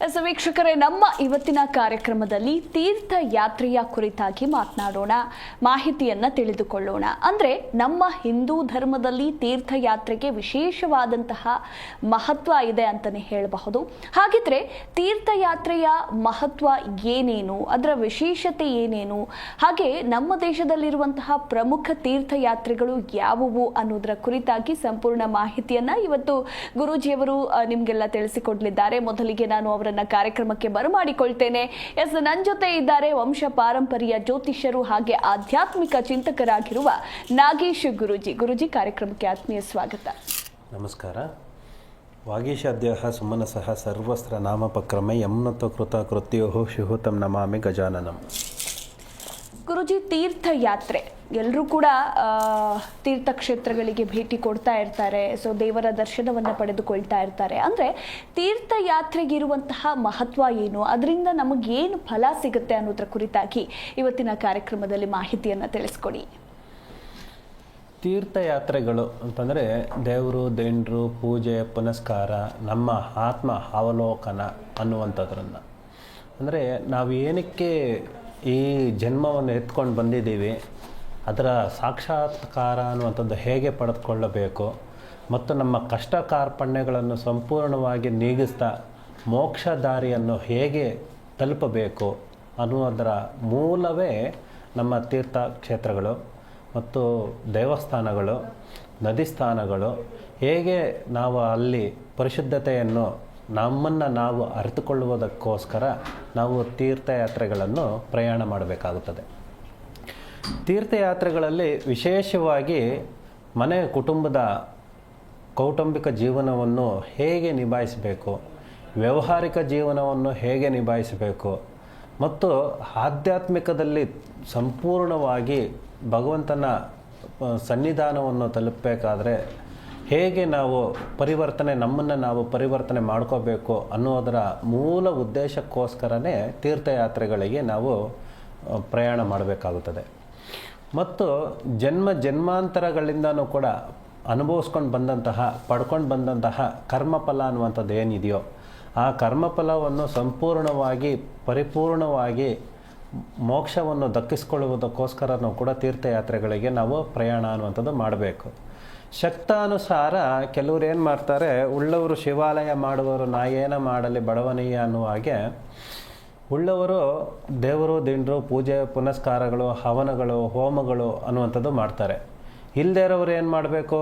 S, ವೀಕ್ಷಕರೇ, ನಮ್ಮ ಇವತ್ತಿನ ಕಾರ್ಯಕ್ರಮದಲ್ಲಿ ತೀರ್ಥ ಯಾತ್ರೆಯ ಕುರಿತಾಗಿ ಮಾತನಾಡೋಣ. ಮಾಹಿತಿಯನ್ನ ತಿಳಿದುಕೊಳ್ಳೋಣ. ಅಂದ್ರೆ, ನಮ್ಮ ಹಿಂದೂ ಧರ್ಮದಲ್ಲಿ ತೀರ್ಥಯಾತ್ರೆಗೆ ವಿಶೇಷವಾದಂತಹ ಮಹತ್ವ ಇದೆ ಅಂತಾನೆ ಹೇಳಬಹುದು. ಹಾಗಿದ್ರೆ, ತೀರ್ಥಯಾತ್ರೆಯ ಮಹತ್ವ ಏನೇನು? ಅದರ ವಿಶೇಷತೆ ಏನೇನು? ಹಾಗೆ, ನಮ್ಮ ದೇಶದಲ್ಲಿರುವಂತಹ ಪ್ರಮುಖ ತೀರ್ಥಯಾತ್ರೆಗಳು ಯಾವುವು ಅನ್ನೋದರ ಕುರಿತಾಗಿ ಸಂಪೂರ್ಣ ಮಾಹಿತಿಯನ್ನ ಇವತ್ತು ಗುರೂಜಿಯವರು ನಿಮ್ಗೆಲ್ಲ ತಿಳಿಸಿಕೊಡ್ಲಿದ್ದಾರೆ. ಮೊದಲಿಗೆ ನಾನು ಅವರನ್ನ ಕಾರ್ಯಕ್ರಮಕ್ಕೆ ಬರಮಾಡಿಕೊಳ್ತೇನೆ. ಎಸ್ ನನ್ನ ಜೊತೆ ಇದ್ದಾರೆ ವಂಶ ಪಾರಂಪರ್ಯ ಜ್ಯೋತಿಷ್ಯರು ಹಾಗೆ ಆಧ್ಯಾತ್ಮಿಕ ಚಿಂತಕರಾಗಿರುವ ನಾಗೇಶ್ ಗುರುಜಿ. ಗುರುಜಿ, ಕಾರ್ಯಕ್ರಮಕ್ಕೆ ಆತ್ಮೀಯ ಸ್ವಾಗತ. ನಮಸ್ಕಾರ. ವಾಗೀಶಾದ್ಯ ಸುಮನಸಃ ಸರ್ವಸ್ತ್ರ ನಾಮಪಕ್ರಮೆ ಯಮ್ನತ್ವ ಕೃತ ಕೃತ್ಯೋ ಶಿಹುತಂ ನಮಾಮಿ ಗಜಾನನಂ. ಗುರುಜಿ ತೀರ್ಥಯಾತ್ರೆ. ಎಲ್ಲರೂ ಕೂಡ ತೀರ್ಥಕ್ಷೇತ್ರಗಳಿಗೆ ಭೇಟಿ ಕೊಡ್ತಾ ಇರ್ತಾರೆ. ಸೊ, ದೇವರ ದರ್ಶನವನ್ನು ಪಡೆದುಕೊಳ್ತಾ ಇರ್ತಾರೆ. ಅಂದರೆ, ತೀರ್ಥಯಾತ್ರೆಗಿರುವಂತಹ ಮಹತ್ವ ಏನು? ಅದರಿಂದ ನಮಗೇನು ಫಲ ಸಿಗುತ್ತೆ ಅನ್ನೋದ್ರ ಕುರಿತಾಗಿ ಇವತ್ತಿನ ಕಾರ್ಯಕ್ರಮದಲ್ಲಿ ಮಾಹಿತಿಯನ್ನು ತಿಳಿಸ್ಕೊಡಿ. ತೀರ್ಥಯಾತ್ರೆಗಳು ಅಂತಂದರೆ ದೇವರು ದೇಣರು ಪೂಜೆ, ಪುನಸ್ಕಾರ, ನಮ್ಮ ಆತ್ಮ ಅವಲೋಕನ ಅನ್ನುವಂಥದ್ರನ್ನು. ಅಂದರೆ ನಾವು ಏನಕ್ಕೆ ಈ ಜನ್ಮವನ್ನು ಎತ್ಕೊಂಡು ಬಂದಿದ್ದೀವಿ. ಅದರ ಸಾಕ್ಷಾತ್ಕಾರ ಅನ್ನುವಂಥದ್ದು ಹೇಗೆ ಪಡೆದುಕೊಳ್ಳಬೇಕು? ಮತ್ತು ನಮ್ಮ ಕಷ್ಟ ಕಾರ್ಪಣ್ಯಗಳನ್ನು ಸಂಪೂರ್ಣವಾಗಿ ನೀಗಿಸ್ತಾ ಮೋಕ್ಷ ದಾರಿಯನ್ನು ಹೇಗೆ ತಲುಪಬೇಕು ಅನ್ನುವುದರ ಮೂಲವೇ ನಮ್ಮ ತೀರ್ಥ ಕ್ಷೇತ್ರಗಳು ಮತ್ತು ದೇವಸ್ಥಾನಗಳು, ನದಿ ಸ್ಥಾನಗಳು. ಹೇಗೆ ನಾವು ಅಲ್ಲಿ ಪರಿಶುದ್ಧತೆಯನ್ನು ನಮ್ಮನ್ನು ನಾವು ಅರಿತುಕೊಳ್ಳುವುದಕ್ಕೋಸ್ಕರ ನಾವು ತೀರ್ಥಯಾತ್ರೆಗಳನ್ನು ಪ್ರಯಾಣ ಮಾಡಬೇಕಾಗುತ್ತದೆ. ತೀರ್ಥಯಾತ್ರೆಗಳಲ್ಲಿ ವಿಶೇಷವಾಗಿ ಮನೆ ಕುಟುಂಬದ ಕೌಟುಂಬಿಕ ಜೀವನವನ್ನು ಹೇಗೆ ನಿಭಾಯಿಸಬೇಕು, ವ್ಯವಹಾರಿಕ ಜೀವನವನ್ನು ಹೇಗೆ ನಿಭಾಯಿಸಬೇಕು ಮತ್ತು ಆಧ್ಯಾತ್ಮಿಕದಲ್ಲಿ ಸಂಪೂರ್ಣವಾಗಿ ಭಗವಂತನ ಸನ್ನಿಧಾನವನ್ನು ತಲುಪಬೇಕಾದ್ರೆ ಹೇಗೆ ನಾವು ಪರಿವರ್ತನೆ, ನಮ್ಮನ್ನು ನಾವು ಪರಿವರ್ತನೆ ಮಾಡ್ಕೋಬೇಕು ಅನ್ನೋದರ ಮೂಲ ಉದ್ದೇಶಕ್ಕೋಸ್ಕರನೇ ತೀರ್ಥಯಾತ್ರೆಗಳಿಗೆ ನಾವು ಪ್ರಯಾಣ ಮಾಡಬೇಕಾಗುತ್ತದೆ. ಮತ್ತು ಜನ್ಮ ಜನ್ಮಾಂತರಗಳಿಂದನೂ ಕೂಡ ಅನುಭವಿಸ್ಕೊಂಡು ಬಂದಂತಹ, ಪಡ್ಕೊಂಡು ಬಂದಂತಹ ಕರ್ಮಫಲ ಅನ್ನುವಂಥದ್ದು ಏನಿದೆಯೋ, ಆ ಕರ್ಮಫಲವನ್ನು ಸಂಪೂರ್ಣವಾಗಿ, ಪರಿಪೂರ್ಣವಾಗಿ ಮೋಕ್ಷವನ್ನು ದಕ್ಕಿಸ್ಕೊಳ್ಳುವುದಕ್ಕೋಸ್ಕರನೂ ಕೂಡ ತೀರ್ಥಯಾತ್ರೆಗಳಿಗೆ ನಾವು ಪ್ರಯಾಣ ಅನ್ನುವಂಥದ್ದು ಮಾಡಬೇಕು. ಶಕ್ತಾನುಸಾರ ಕೆಲವರು ಏನು ಮಾಡ್ತಾರೆ, ಉಳ್ಳವರು ಶಿವಾಲಯ ಮಾಡುವವರು ನಾ ಏನೇ ಮಾಡಲಿ ಬಡವನೀಯ ಅನ್ನುವ ಹಾಗೆ, ಉಳ್ಳವರು ದೇವರು ದಿಂಡರು ಪೂಜೆ ಪುನಸ್ಕಾರಗಳು, ಹವನಗಳು, ಹೋಮಗಳು ಅನ್ನುವಂಥದ್ದು ಮಾಡ್ತಾರೆ. ಇಲ್ಲದೇ ಇರೋರು ಏನು ಮಾಡಬೇಕು?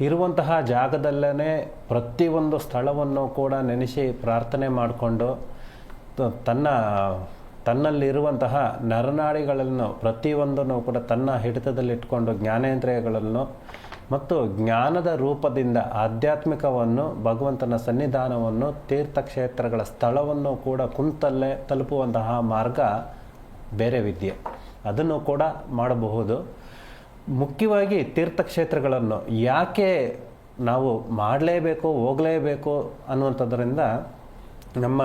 ಇರುವಂತಹ ಜಾಗದಲ್ಲೇ ಪ್ರತಿಯೊಂದು ಸ್ಥಳವನ್ನು ಕೂಡ ನೆನೆಸಿ ಪ್ರಾರ್ಥನೆ ಮಾಡಿಕೊಂಡು ತನ್ನ, ತನ್ನಲ್ಲಿರುವಂತಹ ನರನಾಡಿಗಳನ್ನು ಪ್ರತಿಯೊಂದನ್ನು ಕೂಡ ತನ್ನ ಹಿಡಿತದಲ್ಲಿಟ್ಕೊಂಡು ಜ್ಞಾನೇಂದ್ರಿಯಗಳನ್ನು ಮತ್ತು ಜ್ಞಾನದ ರೂಪದಿಂದ ಆಧ್ಯಾತ್ಮಿಕವನ್ನು, ಭಗವಂತನ ಸನ್ನಿಧಾನವನ್ನು, ತೀರ್ಥಕ್ಷೇತ್ರಗಳ ಸ್ಥಳವನ್ನು ಕೂಡ ಕುಂತಲ್ಲೇ ತಲುಪುವಂತಹ ಮಾರ್ಗ ಬೇರೆ ವಿದ್ಯೆ. ಅದನ್ನು ಕೂಡ ಮಾಡಬಹುದು. ಮುಖ್ಯವಾಗಿ ತೀರ್ಥಕ್ಷೇತ್ರಗಳನ್ನು ಯಾಕೆ ನಾವು ಮಾಡಲೇಬೇಕು, ಹೋಗಲೇಬೇಕು ಅನ್ನುವಂಥದ್ರಿಂದ ನಮ್ಮ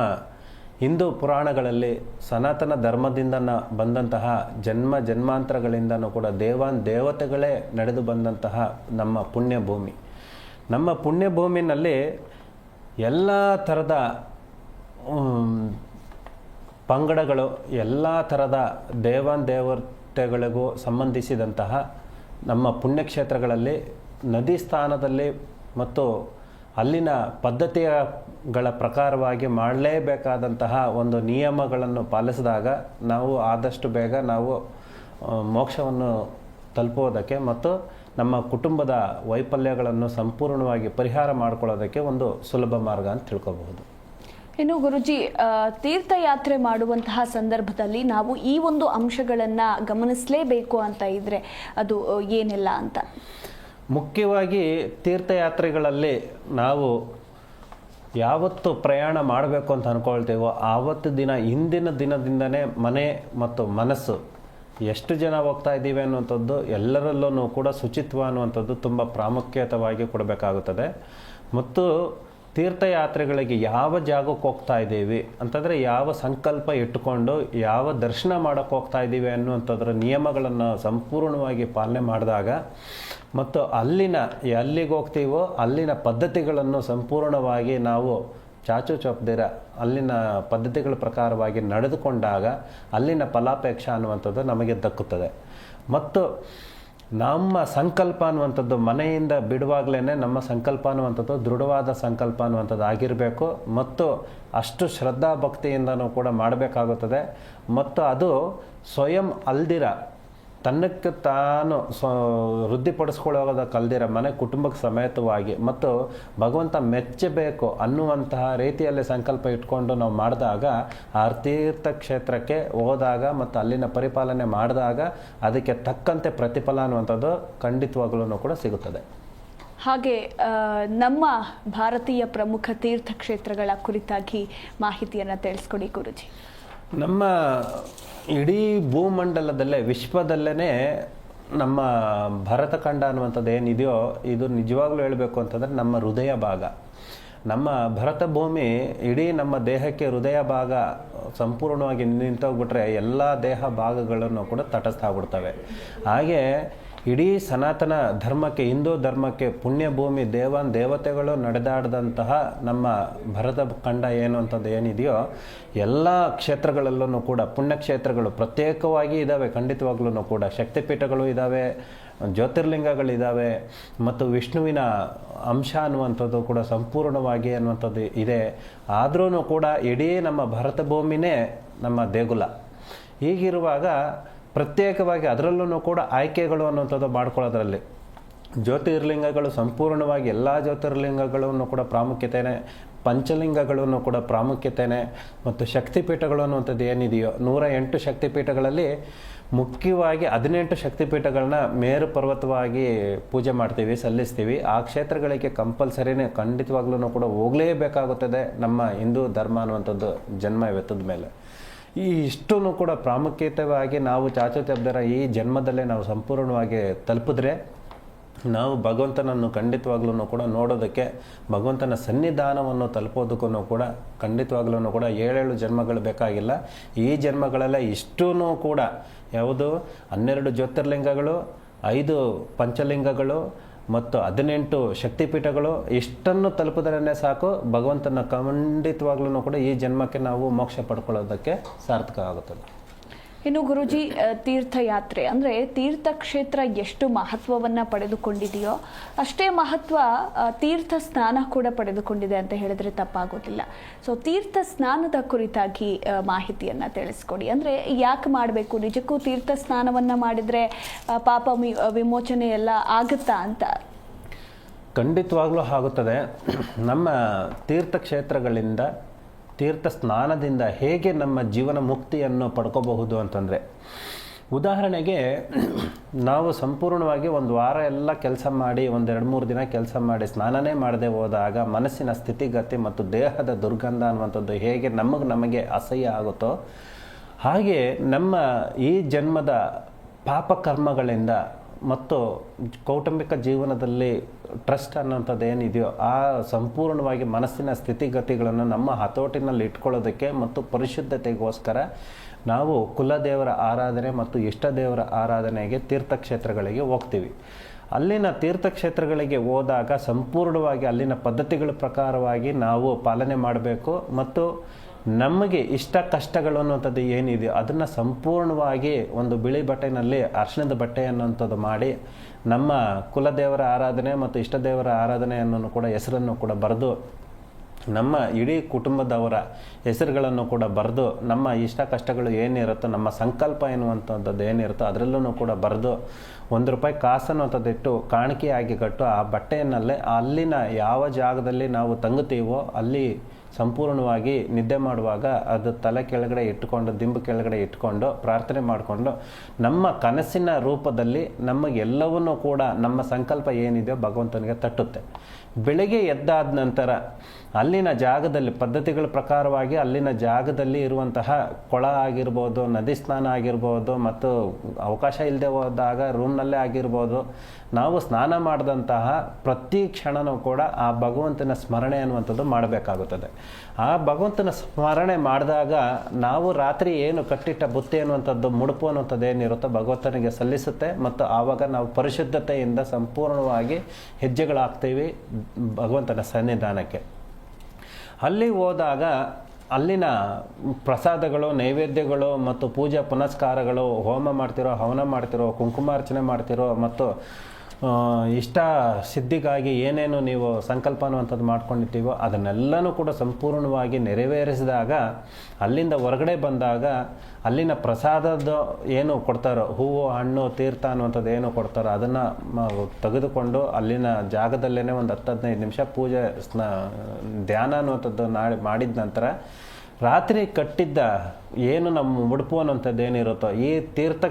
ಹಿಂದೂ ಪುರಾಣಗಳಲ್ಲಿ ಸನಾತನ ಧರ್ಮದಿಂದ ಬಂದಂತಹ ಜನ್ಮ ಜನ್ಮಾಂತರಗಳಿಂದನೂ ಕೂಡ ದೇವಾನ್ ದೇವತೆಗಳೇ ನಡೆದು ಬಂದಂತಹ ನಮ್ಮ ಪುಣ್ಯಭೂಮಿ. ನಮ್ಮ ಪುಣ್ಯಭೂಮಿನಲ್ಲಿ ಎಲ್ಲ ಥರದ ಪಂಗಡಗಳು, ಎಲ್ಲ ಥರದ ದೇವಾನ್ ದೇವತೆಗಳಿಗೂ ಸಂಬಂಧಿಸಿದಂತಹ ನಮ್ಮ ಪುಣ್ಯಕ್ಷೇತ್ರಗಳಲ್ಲಿ ನದಿ ಸ್ಥಾನದಲ್ಲಿ ಮತ್ತು ಅಲ್ಲಿನ ಪದ್ಧತಿಗಳ ಪ್ರಕಾರವಾಗಿ ಮಾಡಲೇಬೇಕಾದಂತಹ ಒಂದು ನಿಯಮಗಳನ್ನು ಪಾಲಿಸಿದಾಗ ನಾವು ಆದಷ್ಟು ಬೇಗ ನಾವು ಮೋಕ್ಷವನ್ನು ತಲುಪುವುದಕ್ಕೆ ಮತ್ತು ನಮ್ಮ ಕುಟುಂಬದ ವೈಫಲ್ಯಗಳನ್ನು ಸಂಪೂರ್ಣವಾಗಿ ಪರಿಹಾರ ಮಾಡ್ಕೊಳ್ಳೋದಕ್ಕೆ ಒಂದು ಸುಲಭ ಮಾರ್ಗ ಅಂತ ತಿಳ್ಕೋಬಹುದು. ಇನ್ನು ಗುರುಜಿ ತೀರ್ಥಯಾತ್ರೆ ಮಾಡುವಂತಹ ಸಂದರ್ಭದಲ್ಲಿ ನಾವು ಈ ಒಂದು ಅಂಶಗಳನ್ನು ಗಮನಿಸಲೇಬೇಕು ಅಂತ ಇದ್ರೆ ಅದು ಏನೆಲ್ಲ ಅಂತ. ಮುಖ್ಯವಾಗಿ ತೀರ್ಥಯಾತ್ರೆಗಳಲ್ಲಿ ನಾವು ಯಾವತ್ತು ಪ್ರಯಾಣ ಮಾಡಬೇಕು ಅಂತ ಅಂದ್ಕೊಳ್ತೇವೋ ಆವತ್ತು ದಿನ ಹಿಂದಿನ ದಿನದಿಂದನೇ ಮನೆ ಮತ್ತು ಮನಸ್ಸು ಎಷ್ಟು ಜನ ಹೋಗ್ತಾ ಇದ್ದೀವಿ ಅನ್ನುವಂಥದ್ದು ಎಲ್ಲರಲ್ಲೂ ಕೂಡ ಶುಚಿತ್ವ ಅನ್ನುವಂಥದ್ದು ತುಂಬ ಪ್ರಾಮುಖ್ಯತವಾಗಿ ಕೊಡಬೇಕಾಗುತ್ತದೆ. ಮತ್ತು ತೀರ್ಥಯಾತ್ರೆಗಳಿಗೆ ಯಾವ ಜಾಗಕ್ಕೆ ಹೋಗ್ತಾ ಇದ್ದೀವಿ ಅಂತಂದರೆ ಯಾವ ಸಂಕಲ್ಪ ಇಟ್ಟುಕೊಂಡು ಯಾವ ದರ್ಶನ ಮಾಡೋಕ್ಕೆ ಹೋಗ್ತಾ ಇದ್ದೀವಿ ಅನ್ನುವಂಥದ್ರ ನಿಯಮಗಳನ್ನು ಸಂಪೂರ್ಣವಾಗಿ ಪಾಲನೆ ಮಾಡಿದಾಗ ಮತ್ತು ಅಲ್ಲಿನ ಎಲ್ಲಿಗೆ ಹೋಗ್ತೀವೋ, ಅಲ್ಲಿನ ಪದ್ಧತಿಗಳನ್ನು ಸಂಪೂರ್ಣವಾಗಿ ನಾವು ಚಾಚು ಚೊಪ್ಪದಿರ ಅಲ್ಲಿನ ಪದ್ಧತಿಗಳ ಪ್ರಕಾರವಾಗಿ ನಡೆದುಕೊಂಡಾಗ ಅಲ್ಲಿನ ಫಲಾಪೇಕ್ಷ ಅನ್ನುವಂಥದ್ದು ನಮಗೆ ದಕ್ಕುತ್ತದೆ. ಮತ್ತು ನಮ್ಮ ಸಂಕಲ್ಪ ಅನ್ನುವಂಥದ್ದು ಮನೆಯಿಂದ ಬಿಡುವಾಗಲೇ ನಮ್ಮ ಸಂಕಲ್ಪ ಅನ್ನುವಂಥದ್ದು ದೃಢವಾದ ಸಂಕಲ್ಪ ಅನ್ನುವಂಥದ್ದು ಆಗಿರಬೇಕು. ಮತ್ತು ಅಷ್ಟು ಶ್ರದ್ಧಾ ಭಕ್ತಿಯಿಂದನೂ ಕೂಡ ಮಾಡಬೇಕಾಗುತ್ತದೆ. ಮತ್ತು ಅದು ಸ್ವಯಂ ಅಲ್ದಿರ ತನ್ನಕ್ಕೆ ತಾನು ಸ್ವ ವೃದ್ಧಿಪಡಿಸ್ಕೊಳ್ಳೋದ ಕಲ್ದಿರ ಮನೆ ಕುಟುಂಬಕ್ಕೆ ಸಮೇತವಾಗಿ ಮತ್ತು ಭಗವಂತ ಮೆಚ್ಚಬೇಕು ಅನ್ನುವಂತಹ ರೀತಿಯಲ್ಲಿ ಸಂಕಲ್ಪ ಇಟ್ಕೊಂಡು ನಾವು ಮಾಡಿದಾಗ, ಆ ತೀರ್ಥ ಕ್ಷೇತ್ರಕ್ಕೆ ಹೋದಾಗ ಮತ್ತು ಅಲ್ಲಿನ ಪರಿಪಾಲನೆ ಮಾಡಿದಾಗ ಅದಕ್ಕೆ ತಕ್ಕಂತೆ ಪ್ರತಿಫಲ ಅನ್ನುವಂಥದ್ದು ಖಂಡಿತವಾಗ್ಲೂ ಕೂಡ ಸಿಗುತ್ತದೆ. ಹಾಗೆ ನಮ್ಮ ಭಾರತೀಯ ಪ್ರಮುಖ ತೀರ್ಥಕ್ಷೇತ್ರಗಳ ಕುರಿತಾಗಿ ಮಾಹಿತಿಯನ್ನು ತಿಳಿಸ್ಕೊಡಿ ಗುರುಜಿ. ನಮ್ಮ ಇಡೀ ಭೂಮಂಡಲದಲ್ಲೇ ವಿಶ್ವದಲ್ಲೇ ನಮ್ಮ ಭರತಖಂಡ ಅನ್ನುವಂಥದ್ದು ಏನಿದೆಯೋ, ಇದು ನಿಜವಾಗ್ಲೂ ಹೇಳಬೇಕು ಅಂತಂದರೆ ನಮ್ಮ ಹೃದಯ ಭಾಗ. ನಮ್ಮ ಭರತ ಭೂಮಿ ಇಡೀ ನಮ್ಮ ದೇಹಕ್ಕೆ ಹೃದಯ ಭಾಗ ಸಂಪೂರ್ಣವಾಗಿ ನಿಂತೋಗ್ಬಿಟ್ರೆ ಎಲ್ಲ ದೇಹ ಭಾಗಗಳನ್ನು ಕೂಡ ತಟಸ್ಥ ಆಗ್ಬಿಡ್ತವೆ. ಹಾಗೆ ಇಡೀ ಸನಾತನ ಧರ್ಮಕ್ಕೆ, ಹಿಂದೂ ಧರ್ಮಕ್ಕೆ ಪುಣ್ಯಭೂಮಿ ದೇವನ್ ದೇವತೆಗಳು ನಡೆದಾಡಿದಂತಹ ನಮ್ಮ ಭರತ ಖಂಡ ಏನು ಅಂತದ್ದು ಏನಿದೆಯೋ, ಎಲ್ಲ ಕ್ಷೇತ್ರಗಳಲ್ಲೂ ಕೂಡ ಪುಣ್ಯಕ್ಷೇತ್ರಗಳು ಪ್ರತ್ಯೇಕವಾಗಿ ಇದ್ದಾವೆ ಖಂಡಿತವಾಗ್ಲೂ ಕೂಡ. ಶಕ್ತಿಪೀಠಗಳು ಇದ್ದಾವೆ ಜ್ಯೋತಿರ್ಲಿಂಗಗಳಿದ್ದಾವೆ ಮತ್ತು ವಿಷ್ಣುವಿನ ಅಂಶ ಅನ್ನುವಂಥದ್ದು ಕೂಡ ಸಂಪೂರ್ಣವಾಗಿ ಅನ್ನುವಂಥದ್ದು ಇದೆ. ಆದ್ರೂ ಕೂಡ ಇಡೀ ನಮ್ಮ ಭರತ ಭೂಮಿನೇ ನಮ್ಮ ದೇಗುಲ. ಹೀಗಿರುವಾಗ ಪ್ರತ್ಯೇಕವಾಗಿ ಅದರಲ್ಲೂ ಕೂಡ ಆಯ್ಕೆಗಳು ಅನ್ನುವಂಥದ್ದು ಮಾಡ್ಕೊಳ್ಳೋದ್ರಲ್ಲಿ. ಜ್ಯೋತಿರ್ಲಿಂಗಗಳು ಸಂಪೂರ್ಣವಾಗಿ ಎಲ್ಲ ಜ್ಯೋತಿರ್ಲಿಂಗಗಳನ್ನು ಕೂಡ ಪ್ರಾಮುಖ್ಯತೆಯೇ ಪಂಚಲಿಂಗಗಳನ್ನು ಕೂಡ ಪ್ರಾಮುಖ್ಯತೆಯೇ ಮತ್ತು ಶಕ್ತಿಪೀಠಗಳು ಅನ್ನುವಂಥದ್ದು ಏನಿದೆಯೋ, ನೂರ ಎಂಟು ಶಕ್ತಿಪೀಠಗಳಲ್ಲಿ ಮುಖ್ಯವಾಗಿ ಹದಿನೆಂಟು ಶಕ್ತಿಪೀಠಗಳನ್ನ ಮೇರು ಪರ್ವತವಾಗಿ ಪೂಜೆ ಮಾಡ್ತೀವಿ, ಸಲ್ಲಿಸ್ತೀವಿ. ಆ ಕ್ಷೇತ್ರಗಳಿಗೆ ಕಂಪಲ್ಸರಿನೇ ಖಂಡಿತವಾಗ್ಲೂ ಕೂಡ ಹೋಗಲೇಬೇಕಾಗುತ್ತದೆ ನಮ್ಮ ಹಿಂದೂ ಧರ್ಮ ಅನ್ನುವಂಥದ್ದು ಜನ್ಮ ಎತ್ತದ ಮೇಲೆ. ಈ ಇಷ್ಟೂ ಕೂಡ ಪ್ರಾಮುಖ್ಯತೆಯಾಗಿ ನಾವು ಚಾಚು ತೆಬ್ದರ ಈ ಜನ್ಮದಲ್ಲೇ ನಾವು ಸಂಪೂರ್ಣವಾಗಿ ತಲುಪಿದ್ರೆ ನಾವು ಭಗವಂತನನ್ನು ಖಂಡಿತವಾಗ್ಲೂ ಕೂಡ ನೋಡೋದಕ್ಕೆ, ಭಗವಂತನ ಸನ್ನಿಧಾನವನ್ನು ತಲುಪೋದಕ್ಕೂ ಕೂಡ ಖಂಡಿತವಾಗ್ಲೂ ಕೂಡ ಏಳೇಳು ಜನ್ಮಗಳು ಬೇಕಾಗಿಲ್ಲ. ಈ ಜನ್ಮಗಳೆಲ್ಲ ಇಷ್ಟೂ ಕೂಡ, ಯಾವುದು? ಹನ್ನೆರಡು ಜ್ಯೋತಿರ್ಲಿಂಗಗಳು, ಐದು ಪಂಚಲಿಂಗಗಳು ಮತ್ತು ಹದಿನೆಂಟು ಶಕ್ತಿಪೀಠಗಳು ಇಷ್ಟನ್ನು ತಲುಪಿದ್ರೇ ಸಾಕು, ಭಗವಂತನ ಖಂಡಿತವಾಗ್ಲೂ ಕೂಡ ಈ ಜನ್ಮಕ್ಕೆ ನಾವು ಮೋಕ್ಷ ಪಡ್ಕೊಳ್ಳೋದಕ್ಕೆ ಸಾರ್ಥಕ ಆಗುತ್ತದೆ ಇನ್ನು ಗುರುಜಿ ತೀರ್ಥಯಾತ್ರೆ, ಅಂದರೆ ತೀರ್ಥಕ್ಷೇತ್ರ ಎಷ್ಟು ಮಹತ್ವವನ್ನು ಪಡೆದುಕೊಂಡಿದೆಯೋ ಅಷ್ಟೇ ಮಹತ್ವ ತೀರ್ಥ ಸ್ನಾನ ಕೂಡ ಪಡೆದುಕೊಂಡಿದೆ ಅಂತ ಹೇಳಿದ್ರೆ ತಪ್ಪಾಗೋದಿಲ್ಲ. ಸೊ ತೀರ್ಥ ಸ್ನಾನದ ಕುರಿತಾಗಿ ಮಾಹಿತಿಯನ್ನ ತಿಳಿಸ್ಕೊಡಿ. ಅಂದರೆ ಯಾಕೆ ಮಾಡಬೇಕು? ನಿಜಕ್ಕೂ ತೀರ್ಥ ಸ್ನಾನವನ್ನು ಮಾಡಿದರೆ ಪಾಪ ವಿಮೋಚನೆ ಎಲ್ಲ ಆಗುತ್ತಾ ಅಂತ? ಖಂಡಿತವಾಗ್ಲೂ ಆಗುತ್ತದೆ. ನಮ್ಮ ತೀರ್ಥಕ್ಷೇತ್ರಗಳಿಂದ ತೀರ್ಥ ಸ್ನಾನದಿಂದ ಹೇಗೆ ನಮ್ಮ ಜೀವನ ಮುಕ್ತಿಯನ್ನು ಪಡ್ಕೋಬಹುದು ಅಂತಂದರೆ, ಉದಾಹರಣೆಗೆ ನಾವು ಸಂಪೂರ್ಣವಾಗಿ ಒಂದು ವಾರ ಎಲ್ಲ ಕೆಲಸ ಮಾಡಿ ಒಂದೆರಡು ಮೂರು ದಿನ ಕೆಲಸ ಮಾಡಿ, ಸ್ನಾನನೇ ಮಾಡದೆ ಹೋದಾಗ ಮನಸ್ಸಿನ ಸ್ಥಿತಿಗತಿ ಮತ್ತು ದೇಹದ ದುರ್ಗಂಧ ಅನ್ನುವಂಥದ್ದು ಹೇಗೆ ನಮಗೆ ನಮಗೆ ಅಸಹ್ಯ ಆಗುತ್ತೋ, ಹಾಗೆ ನಮ್ಮ ಈ ಜನ್ಮದ ಪಾಪಕರ್ಮಗಳಿಂದ ಮತ್ತು ಕೌಟುಂಬಿಕ ಜೀವನದಲ್ಲಿ ಟ್ರಸ್ಟ್ ಅನ್ನೋಂಥದ್ದು ಏನಿದೆಯೋ ಆ ಸಂಪೂರ್ಣವಾಗಿ ಮನಸ್ಸಿನ ಸ್ಥಿತಿಗತಿಗಳನ್ನು ನಮ್ಮ ಹತೋಟಿನಲ್ಲಿ ಇಟ್ಕೊಳ್ಳೋದಕ್ಕೆ ಮತ್ತು ಪರಿಶುದ್ಧತೆಗೋಸ್ಕರ ನಾವು ಕುಲದೇವರ ಆರಾಧನೆ ಮತ್ತು ಇಷ್ಟ ದೇವರ ಆರಾಧನೆಗೆ ತೀರ್ಥಕ್ಷೇತ್ರಗಳಿಗೆ ಹೋಗ್ತೀವಿ. ಅಲ್ಲಿನ ತೀರ್ಥಕ್ಷೇತ್ರಗಳಿಗೆ ಹೋದಾಗ ಸಂಪೂರ್ಣವಾಗಿ ಅಲ್ಲಿನ ಪದ್ಧತಿಗಳ ಪ್ರಕಾರವಾಗಿ ನಾವು ಪಾಲನೆ ಮಾಡಬೇಕು ಮತ್ತು ನಮಗೆ ಇಷ್ಟ ಕಷ್ಟಗಳು ಅನ್ನುವಂಥದ್ದು ಏನಿದೆಯೋ ಅದನ್ನು ಸಂಪೂರ್ಣವಾಗಿ ಒಂದು ಬಿಳಿ ಬಟ್ಟೆನಲ್ಲಿ, ಅರ್ಶಿಣದ ಬಟ್ಟೆ ಅನ್ನುವಂಥದ್ದು ಮಾಡಿ, ನಮ್ಮ ಕುಲದೇವರ ಆರಾಧನೆ ಮತ್ತು ಇಷ್ಟ ದೇವರ ಆರಾಧನೆಯನ್ನು ಕೂಡ ಹೆಸರನ್ನು ಕೂಡ ಬರೆದು, ನಮ್ಮ ಇಡೀ ಕುಟುಂಬದವರ ಹೆಸರುಗಳನ್ನು ಕೂಡ ಬರೆದು, ನಮ್ಮ ಇಷ್ಟ ಕಷ್ಟಗಳು ಏನಿರುತ್ತೋ, ನಮ್ಮ ಸಂಕಲ್ಪ ಎನ್ನುವಂಥದ್ದು ಏನಿರುತ್ತೋ ಅದರಲ್ಲೂ ಕೂಡ ಬರೆದು, ಒಂದು ರೂಪಾಯಿ ಕಾಸನ್ನು ಇಟ್ಟು ಕಾಣಿಕೆಯಾಗಿ ಕಟ್ಟು ಆ ಬಟ್ಟೆಯನ್ನಲ್ಲೇ ಅಲ್ಲಿನ ಯಾವ ಜಾಗದಲ್ಲಿ ನಾವು ತಂಗುತ್ತೀವೋ, ಅಲ್ಲಿ ಸಂಪೂರ್ಣವಾಗಿ ನಿದ್ದೆ ಮಾಡುವಾಗ ಅದು ತಲೆ ಕೆಳಗಡೆ ಇಟ್ಕೊಂಡು ದಿಂಬು ಕೆಳಗಡೆ ಇಟ್ಕೊಂಡು ಪ್ರಾರ್ಥನೆ ಮಾಡಿಕೊಂಡು ನಮ್ಮ ಕನಸಿನ ರೂಪದಲ್ಲಿ ನಮಗೆಲ್ಲವನ್ನೂ ಕೂಡ ನಮ್ಮ ಸಂಕಲ್ಪ ಏನಿದೆಯೋ ಭಗವಂತನಿಗೆ ತಟ್ಟುತ್ತೆ. ಬೆಳಿಗ್ಗೆ ಎದ್ದಾದ ನಂತರ ಅಲ್ಲಿನ ಜಾಗದಲ್ಲಿ ಪದ್ಧತಿಗಳ ಪ್ರಕಾರವಾಗಿ ಅಲ್ಲಿನ ಜಾಗದಲ್ಲಿ ಇರುವಂತಹ ಕೊಳ ಆಗಿರ್ಬೋದು, ನದಿ ಸ್ನಾನ ಆಗಿರ್ಬೋದು ಮತ್ತು ಅವಕಾಶ ಇಲ್ಲದೆ ಹೋದಾಗ ರೂಮ್ನಲ್ಲೇ ಆಗಿರ್ಬೋದು, ನಾವು ಸ್ನಾನ ಮಾಡಿದಂತಹ ಪ್ರತಿ ಕ್ಷಣನೂ ಕೂಡ ಆ ಭಗವಂತನ ಸ್ಮರಣೆ ಅನ್ನುವಂಥದ್ದು ಮಾಡಬೇಕಾಗುತ್ತದೆ. ಆ ಭಗವಂತನ ಸ್ಮರಣೆ ಮಾಡಿದಾಗ ನಾವು ರಾತ್ರಿ ಏನು ಕಟ್ಟಿಟ್ಟ ಬುತ್ತಿ ಅನ್ನುವಂಥದ್ದು ಮುಡುಪು ಅನ್ನುವಂಥದ್ದು ಏನಿರುತ್ತೋ ಭಗವಂತನಿಗೆ ಸಲ್ಲಿಸುತ್ತೆ ಮತ್ತು ಆವಾಗ ನಾವು ಪರಿಶುದ್ಧತೆಯಿಂದ ಸಂಪೂರ್ಣವಾಗಿ ಹೆಜ್ಜೆಗಳಾಗ್ತೀವಿ. ಭಗವಂತನ ಸನ್ನಿಧಾನಕ್ಕೆ. ಅಲ್ಲಿ ಹೋದಾಗ ಅಲ್ಲಿನ ಪ್ರಸಾದಗಳು, ನೈವೇದ್ಯಗಳು ಮತ್ತು ಪೂಜಾ ಪುನಸ್ಕಾರಗಳು, ಹೋಮ ಮಾಡ್ತಿರೋ, ಹವನ ಮಾಡ್ತಿರೋ, ಕುಂಕುಮಾರ್ಚನೆ ಮಾಡ್ತಿರೋ ಮತ್ತು ಇಷ್ಟ ಸಿದ್ಧಿಗಾಗಿ ಏನೇನು ನೀವು ಸಂಕಲ್ಪ ಅನ್ನುವಂಥದ್ದು ಮಾಡ್ಕೊಂಡಿರ್ತೀವೋ ಅದನ್ನೆಲ್ಲನೂ ಕೂಡ ಸಂಪೂರ್ಣವಾಗಿ ನೆರವೇರಿಸಿದಾಗ, ಅಲ್ಲಿಂದ ಹೊರಗಡೆ ಬಂದಾಗ, ಅಲ್ಲಿನ ಪ್ರಸಾದದ ಏನು ಕೊಡ್ತಾರೋ, ಹೂವು, ಹಣ್ಣು, ತೀರ್ಥ ಅನ್ನುವಂಥದ್ದು ಏನು ಕೊಡ್ತಾರೋ ಅದನ್ನು ತೆಗೆದುಕೊಂಡು ಅಲ್ಲಿನ ಜಾಗದಲ್ಲೇ ಒಂದು ಹತ್ತು ಹದಿನೈದು ನಿಮಿಷ ಪೂಜೆ ಸ್ನ, ಧ್ಯಾನ ಅನ್ನುವಂಥದ್ದು ನಾಳೆ ಮಾಡಿದ ನಂತರ ರಾತ್ರಿ ಕಟ್ಟಿದ್ದ ಏನು ನಮ್ಮ ಮುಡುಪು ಅನ್ನೋಂಥದ್ದು ಏನಿರುತ್ತೋ ಈ ತೀರ್ಥ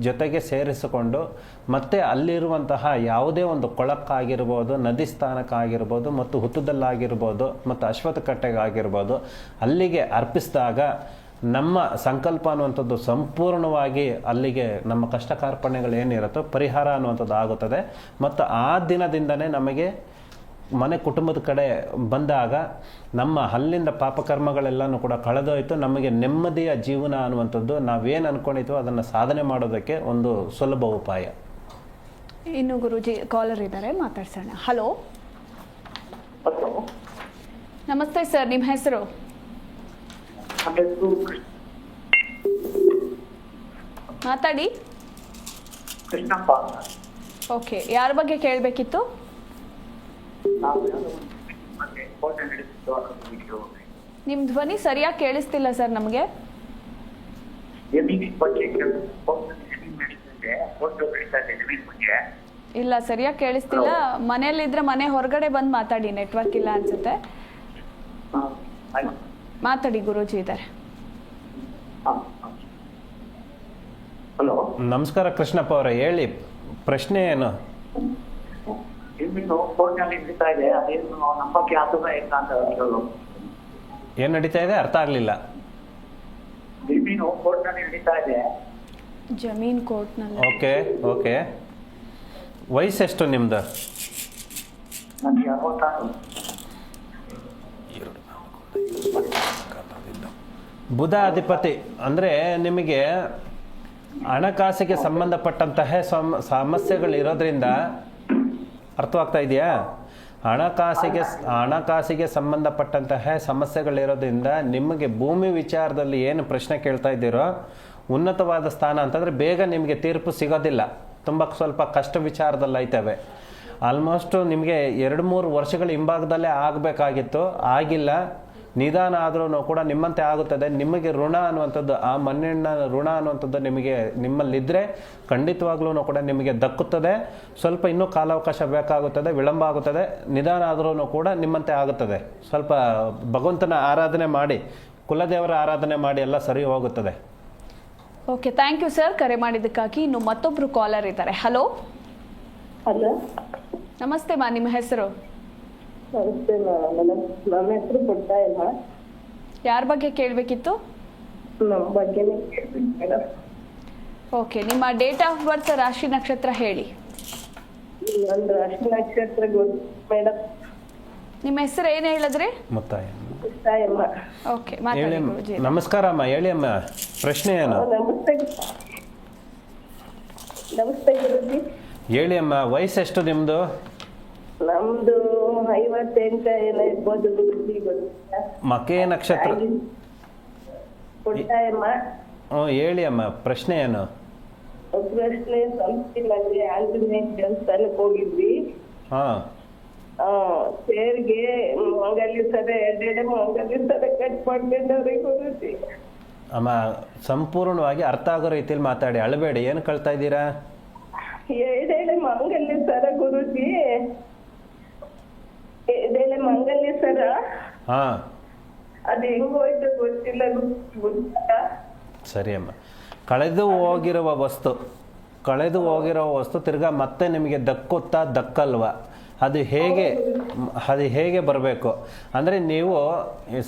ಜೊತೆಗೆ ಸೇರಿಸಿಕೊಂಡು ಮತ್ತೆ ಅಲ್ಲಿರುವಂತಹ ಯಾವುದೇ ಒಂದು ಕೊಳಕ್ಕಾಗಿರ್ಬೋದು ನದಿ ಸ್ಥಾನಕ್ಕಾಗಿರ್ಬೋದು ಮತ್ತು ಹುತ್ತದಲ್ಲಾಗಿರ್ಬೋದು ಮತ್ತು ಅಶ್ವತ್ಥ ಕಟ್ಟೆಗಾಗಿರ್ಬೋದು ಅಲ್ಲಿಗೆ ಅರ್ಪಿಸಿದಾಗ ನಮ್ಮ ಸಂಕಲ್ಪ ಅನ್ನುವಂಥದ್ದು ಸಂಪೂರ್ಣವಾಗಿ ಅಲ್ಲಿಗೆ ನಮ್ಮ ಕಷ್ಟ ಏನಿರುತ್ತೋ ಪರಿಹಾರ ಅನ್ನುವಂಥದ್ದು ಆಗುತ್ತದೆ ಮತ್ತು ಆ ದಿನದಿಂದನೇ ನಮಗೆ ಮನೆ ಕುಟುಂಬದ ಕಡೆ ಬಂದಾಗ ನಮ್ಮ ಅಲ್ಲಿಂದ ಪಾಪಕರ್ಮಗಳೆಲ್ಲನೂ ಕೂಡ ಕಳೆದೋಯ್ತು. ನಮಗೆ ನೆಮ್ಮದಿಯ ಜೀವನ ಅನ್ನುವಂಥದ್ದು ನಾವೇನು ಅನ್ಕೊಂಡಿದ್ವೋ ಅದನ್ನು ಸಾಧನೆ ಮಾಡೋದಕ್ಕೆ ಒಂದು ಸುಲಭ ಉಪಾಯ. ಇನ್ನು ಗುರುಜಿ ಕಾಲರ್ ಇದ್ದಾರೆ ಮಾತಾಡ್ಸೋಣ. ಹಲೋ ನಮಸ್ತೆ ಸರ್ ನಿಮ್ಮ ಹೆಸರು? ಮಾತಾಡಿ. ಓಕೆ ಯಾರ ಬಗ್ಗೆ ಕೇಳಬೇಕಿತ್ತು? ನಾವು ಯಾವುದೋ ಒಂದು ಮತ್ತೆ ಕೋಟೆ ನಡೆಸಿದ್ದು ಅನ್ನೋದು ವಿಡಿಯೋ ನಿಮ್ಮ ಧ್ವನಿ ಸರಿಯಾಗಿ ಕೇಳಿಸ್ತಿಲ್ಲ ಸರ್ ನಮಗೆ ಜಮೀನಿನ ಬಗ್ಗೆ ಕೇಳಿದ್ರು. ಕೋಟೆ ಜಮೀನು ನಡೀತಿದೆ ಕೋಟೆ ನಡೀತಾ ಇದೆ ಜಮೀನ್ ಬಗ್ಗೆ ಇಲ್ಲ ಸರಿಯಾಗಿ ಕೇಳಿಸ್ತಿಲ್ಲ ಮನೇಲಿದ್ರೆ ಮನೆ ಹೊರಗಡೆ ಬಂದು ಮಾತಾಡಿ ನೆಟ್ವರ್ಕ್ ಇಲ್ಲ ಅನ್ಸುತ್ತೆ ಹಾ, ಆಯ್ತು. ಮಾತಾಡಿ ಗುರೂಜಿ ಇದ್ದಾರೆ ಹಾ, ಹಾ. ಹಲೋ ನಮಸ್ಕಾರ ಕೃಷ್ಣಪ್ಪ ಅವರೇ ಹೇಳಿ ಪ್ರಶ್ನೆ ಏನು ಜಮೀನು ಕೋರ್ಟ್ನಲ್ಲಿ ನಡೀತಾ ಇದೆ ಅದೇನು ನಂಬಕ್ಕೆ ಆಗ್ತದ ಇಲ್ಲ ಅಂತ ಕೇಳೋದು ಏನು ನಡೀತಾ ಇದೆ? ಅರ್ಥ ಆಗ್ಲಿಲ್ಲ. ಜಮೀನು ಕೋರ್ಟ್ನಲ್ಲಿ ನಡೀತಾ ಇದೆ ಜಮೀನ್ ಕೋರ್ಟ್ನಲ್ಲಿ. Okay okay. ವಯಸ್ಸೆಷ್ಟು ನಿಮ್ದು? ನನಗೆ ಅರವತ್ತಾರು. ಬುಧ ಅಧಿಪತಿ ಅಂದ್ರೆ ನಿಮಗೆ ಹಣಕಾಸಿಗೆ ಸಂಬಂಧಪಟ್ಟಂತಹ ಸಮಸ್ಯೆಗಳು ಸಮಸ್ಯೆಗಳಿರೋದ್ರಿಂದ ಅರ್ಥವಾಗ್ತಾ ಇದೆಯಾ ಹಣಕಾಸಿಗೆ ಹಣಕಾಸಿಗೆ ಸಂಬಂಧಪಟ್ಟಂತಹ ಸಮಸ್ಯೆಗಳಿರೋದ್ರಿಂದ ನಿಮಗೆ ಭೂಮಿ ವಿಚಾರದಲ್ಲಿ ಏನು ಪ್ರಶ್ನೆ ಕೇಳ್ತಾ ಇದ್ದೀರೋ, ಉನ್ನತವಾದ ಸ್ಥಾನ ಅಂತಂದರೆ ಬೇಗ ನಿಮಗೆ ತೀರ್ಪು ಸಿಗೋದಿಲ್ಲ. ತುಂಬ ಸ್ವಲ್ಪ ಕಷ್ಟ ವಿಚಾರದಲ್ಲಿ ಐತವೆ ಆಲ್ಮೋಸ್ಟ್ ನಿಮಗೆ ಎರಡು ಮೂರು ವರ್ಷಗಳ ಹಿಂಭಾಗದಲ್ಲೇ ಆಗಬೇಕಾಗಿತ್ತು. ಆಗಿಲ್ಲ. ನಿಧಾನ ಆದ್ರೂ ಕೂಡ ನಿಮ್ಮಂತೆ ಆಗುತ್ತದೆ. ನಿಮಗೆ ಋಣ ಅನ್ನುವಂಥದ್ದು ಆ ಮಣ್ಣಿನ ಋಣ ಅನ್ನುವಂಥದ್ದು ನಿಮಗೆ ನಿಮ್ಮಲ್ಲಿದ್ದರೆ ಖಂಡಿತವಾಗ್ಲೂ ಕೂಡ ನಿಮಗೆ ದಕ್ಕುತ್ತದೆ. ಸ್ವಲ್ಪ ಇನ್ನೂ ಕಾಲಾವಕಾಶ ಬೇಕಾಗುತ್ತದೆ ವಿಳಂಬ ಆಗುತ್ತದೆ. ನಿಧಾನ ಆದ್ರೂ ಕೂಡ ನಿಮ್ಮಂತೆ ಆಗುತ್ತದೆ. ಸ್ವಲ್ಪ ಭಗವಂತನ ಆರಾಧನೆ ಮಾಡಿ ಕುಲದೇವರ ಆರಾಧನೆ ಮಾಡಿ ಎಲ್ಲ ಸರಿ ಹೋಗುತ್ತದೆ. ಓಕೆ ಥ್ಯಾಂಕ್ ಯು ಸರ್ ಕರೆ ಮಾಡಿದ್ದಕ್ಕಾಗಿ ಇನ್ನು ಮತ್ತೊಬ್ರು ಕಾಲರ್ ಇದ್ದಾರೆ. ಹಲೋ ಹಲೋ ನಮಸ್ತೆ ಮಾ ನಿಮ್ಮ ಹೆಸರು? ನಮಸ್ತೆ ಮೇಡಮ್ ನನ್ನ ಹೆಸರು ಕೊಡ್ತಾ ಇಲ್ಲ. ಯಾರ ಬಗ್ಗೆ ಕೇಳಬೇಕಿತ್ತು? ನಮ್ಮ ಬಗ್ಗೆನೇ ಕೇಳ್ಬೇಕು ಮೇಡಮ್ ಓಕೆ ನಿಮ್ಮ ಡೇಟ್ ಆಫ್ ಬರ್ತ್ ರಾಶಿ ನಕ್ಷತ್ರ ಹೇಳಿ. ನಂದು ರಾಶಿ ನಕ್ಷತ್ರ ಗೊತ್ತು ಮೇಡಮ್ ನಿಮ್ಮ ಹೆಸರು ಏನು ಹೇಳಿದ್ರಿ? ಮುತ್ತಾಯ ಓಕೆ ಹೇಳಿ ಮಾತಾಡಿ ಅಮ್ಮ. ಗುರೂಜಿ. ನಮಸ್ಕಾರ ಅಮ್ಮ ಹೇಳಿ ಅಮ್ಮ. ಪ್ರಶ್ನೆ ಏನು? ನಮಸ್ತೆ. ನಮಸ್ತೆ ಗುರುಜಿ. ಹೇಳಿ ಅಮ್ಮ ವಯಸ್ಸೆಷ್ಟು ನಿಮ್ಮದು ನಮ್ದು ಐವತ್ತೆಂಟ ಎಲ್ಲ ಇರ್ಬೋದು ಗುರುಜಿ ಗೊತ್ತಿಲ್ಲ ಮಕೆ ನಕ್ಷತ್ರ ಹ್ಞೂ ಹೇಳಿ ಅಮ್ಮ ಪ್ರಶ್ನೆ ಏನು? ಪ್ರಶ್ನೆ ಸಂಸ್ಥೆಗಳಲ್ಲಿ ಆಂಜನೇಯ ದೇವಸ್ಥಾನಕ್ಕೆ ಹೋಗಿದ್ವಿ. ಹಾಂ. ಆ ಸೇರ್ಗೆ ಮಂಗಲ್ಯ ಸರ ಎರಡೆರಡೆ ಮಂಗಲ್ಯ ಸರ ಕಟ್ ಮಾಡ್ಕೊಂಡವ್ರಿ ಗುರುಜಿ. ಅಮ್ಮ ಸಂಪೂರ್ಣವಾಗಿ ಅರ್ಥ ಆಗೋ ರೀತಿಯಲ್ಲಿ ಮಾತಾಡಿ ಅಳಬೇಡಿ ಏನು ಕಳ್ತಾ ಇದ್ದೀರಾ? ಹೇಳಿ ಮಂಗಲ್ಯ ಸರ ಗುರುಜಿ. ಮಂಗಲ್ಯ ಸರ. ಹಾಂ. ಅದ್ ಹೆಂಗ್ ಹೋಯ್ತು ಗೊತ್ತಿಲ್ಲ ಗೊತ್ತಾ ಸರಿ ಅಮ್ಮ. ಕಳೆದು ಹೋಗಿರುವ ವಸ್ತು. ಕಳೆದು ಹೋಗಿರೋ ವಸ್ತು ತಿರ್ಗಾ ಮತ್ತೆ ನಿಮಗೆ ದಕ್ಕುತ್ತಾ ದಕ್ಕಲ್ವಾ? ಅದು ಹೇಗೆ ಅದು ಹೇಗೆ ಬರಬೇಕು? ಅಂದರೆ ನೀವು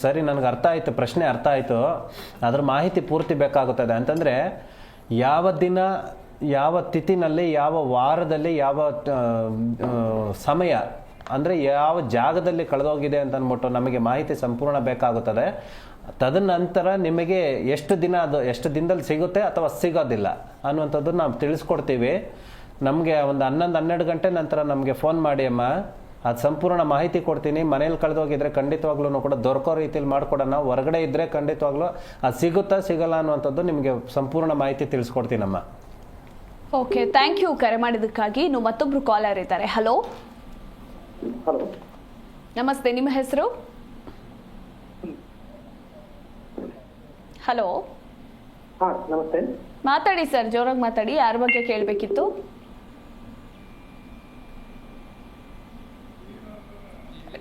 ಸರಿ ನನಗೆ ಅರ್ಥ ಆಯಿತು ಪ್ರಶ್ನೆ ಅರ್ಥ ಆಯಿತು. ಅದ್ರ ಮಾಹಿತಿ ಪೂರ್ತಿ ಬೇಕಾಗುತ್ತದೆ. ಅಂತಂದರೆ ಯಾವ ದಿನ ಯಾವ ತಿಥಿನಲ್ಲಿ ಯಾವ ವಾರದಲ್ಲಿ ಯಾವ ಸಮಯ ಅಂದರೆ ಯಾವ ಜಾಗದಲ್ಲಿ ಕಳೆದೋಗಿದೆ ಅಂತ ಅಂದ್ಬಿಟ್ಟು ನಮಗೆ ಮಾಹಿತಿ ಸಂಪೂರ್ಣ ಬೇಕಾಗುತ್ತದೆ. ತದನಂತರ ನಿಮಗೆ ಎಷ್ಟು ದಿನ ಅದು, ಎಷ್ಟು ದಿನದಲ್ಲಿ ಸಿಗುತ್ತೆ ಅಥವಾ ಸಿಗೋದಿಲ್ಲ ಅನ್ನುವಂಥದ್ದು ನಾವು ತಿಳಿಸ್ಕೊಡ್ತೀವಿ. ನಮಗೆ ಒಂದು ಹನ್ನೊಂದು, ಹನ್ನೆರಡು ಗಂಟೆ ನಂತರ ನಮಗೆ ಫೋನ್ ಮಾಡಿ ಅಮ್ಮ. ಅದು ಸಂಪೂರ್ಣ ಮಾಹಿತಿ ಕೊಡ್ತೀನಿ. ಮನೇಲಿ ಕಳೆದೋಗಿದ್ರೆ ಖಂಡಿತವಾಗ್ಲೂ ಕೂಡ ದೊರಕೋ ರೀತಿಯಲ್ಲಿ ಮಾಡಿಕೊಡೋಣ. ಹೊರಗಡೆ ಇದ್ದರೆ ಖಂಡಿತವಾಗ್ಲೂ ಅದು ಸಿಗುತ್ತಾ ಸಿಗಲ್ಲ ಅನ್ನುವಂಥದ್ದು ನಿಮಗೆ ಸಂಪೂರ್ಣ ಮಾಹಿತಿ ತಿಳಿಸ್ಕೊಡ್ತೀನಮ್ಮ. ಓಕೆ ಥ್ಯಾಂಕ್ ಯು ಕರೆ ಮಾಡಿದ್ದಕ್ಕಾಗಿ ಇನ್ನು ಮತ್ತೊಬ್ಬರು ಕಾಲರ್ ಇದ್ದಾರೆ. Hello hello. ನಮಸ್ತೆ ನಿಮ್ಮ ಹೆಸರು? ಹಲೋ. ನಮಸ್ತೆ. ಮಾತಾಡಿ ಸರ್ ಜೋರಾಗಿ ಮಾತಾಡಿ ಯಾರ ಬಗ್ಗೆ ಕೇಳಬೇಕಿತ್ತು?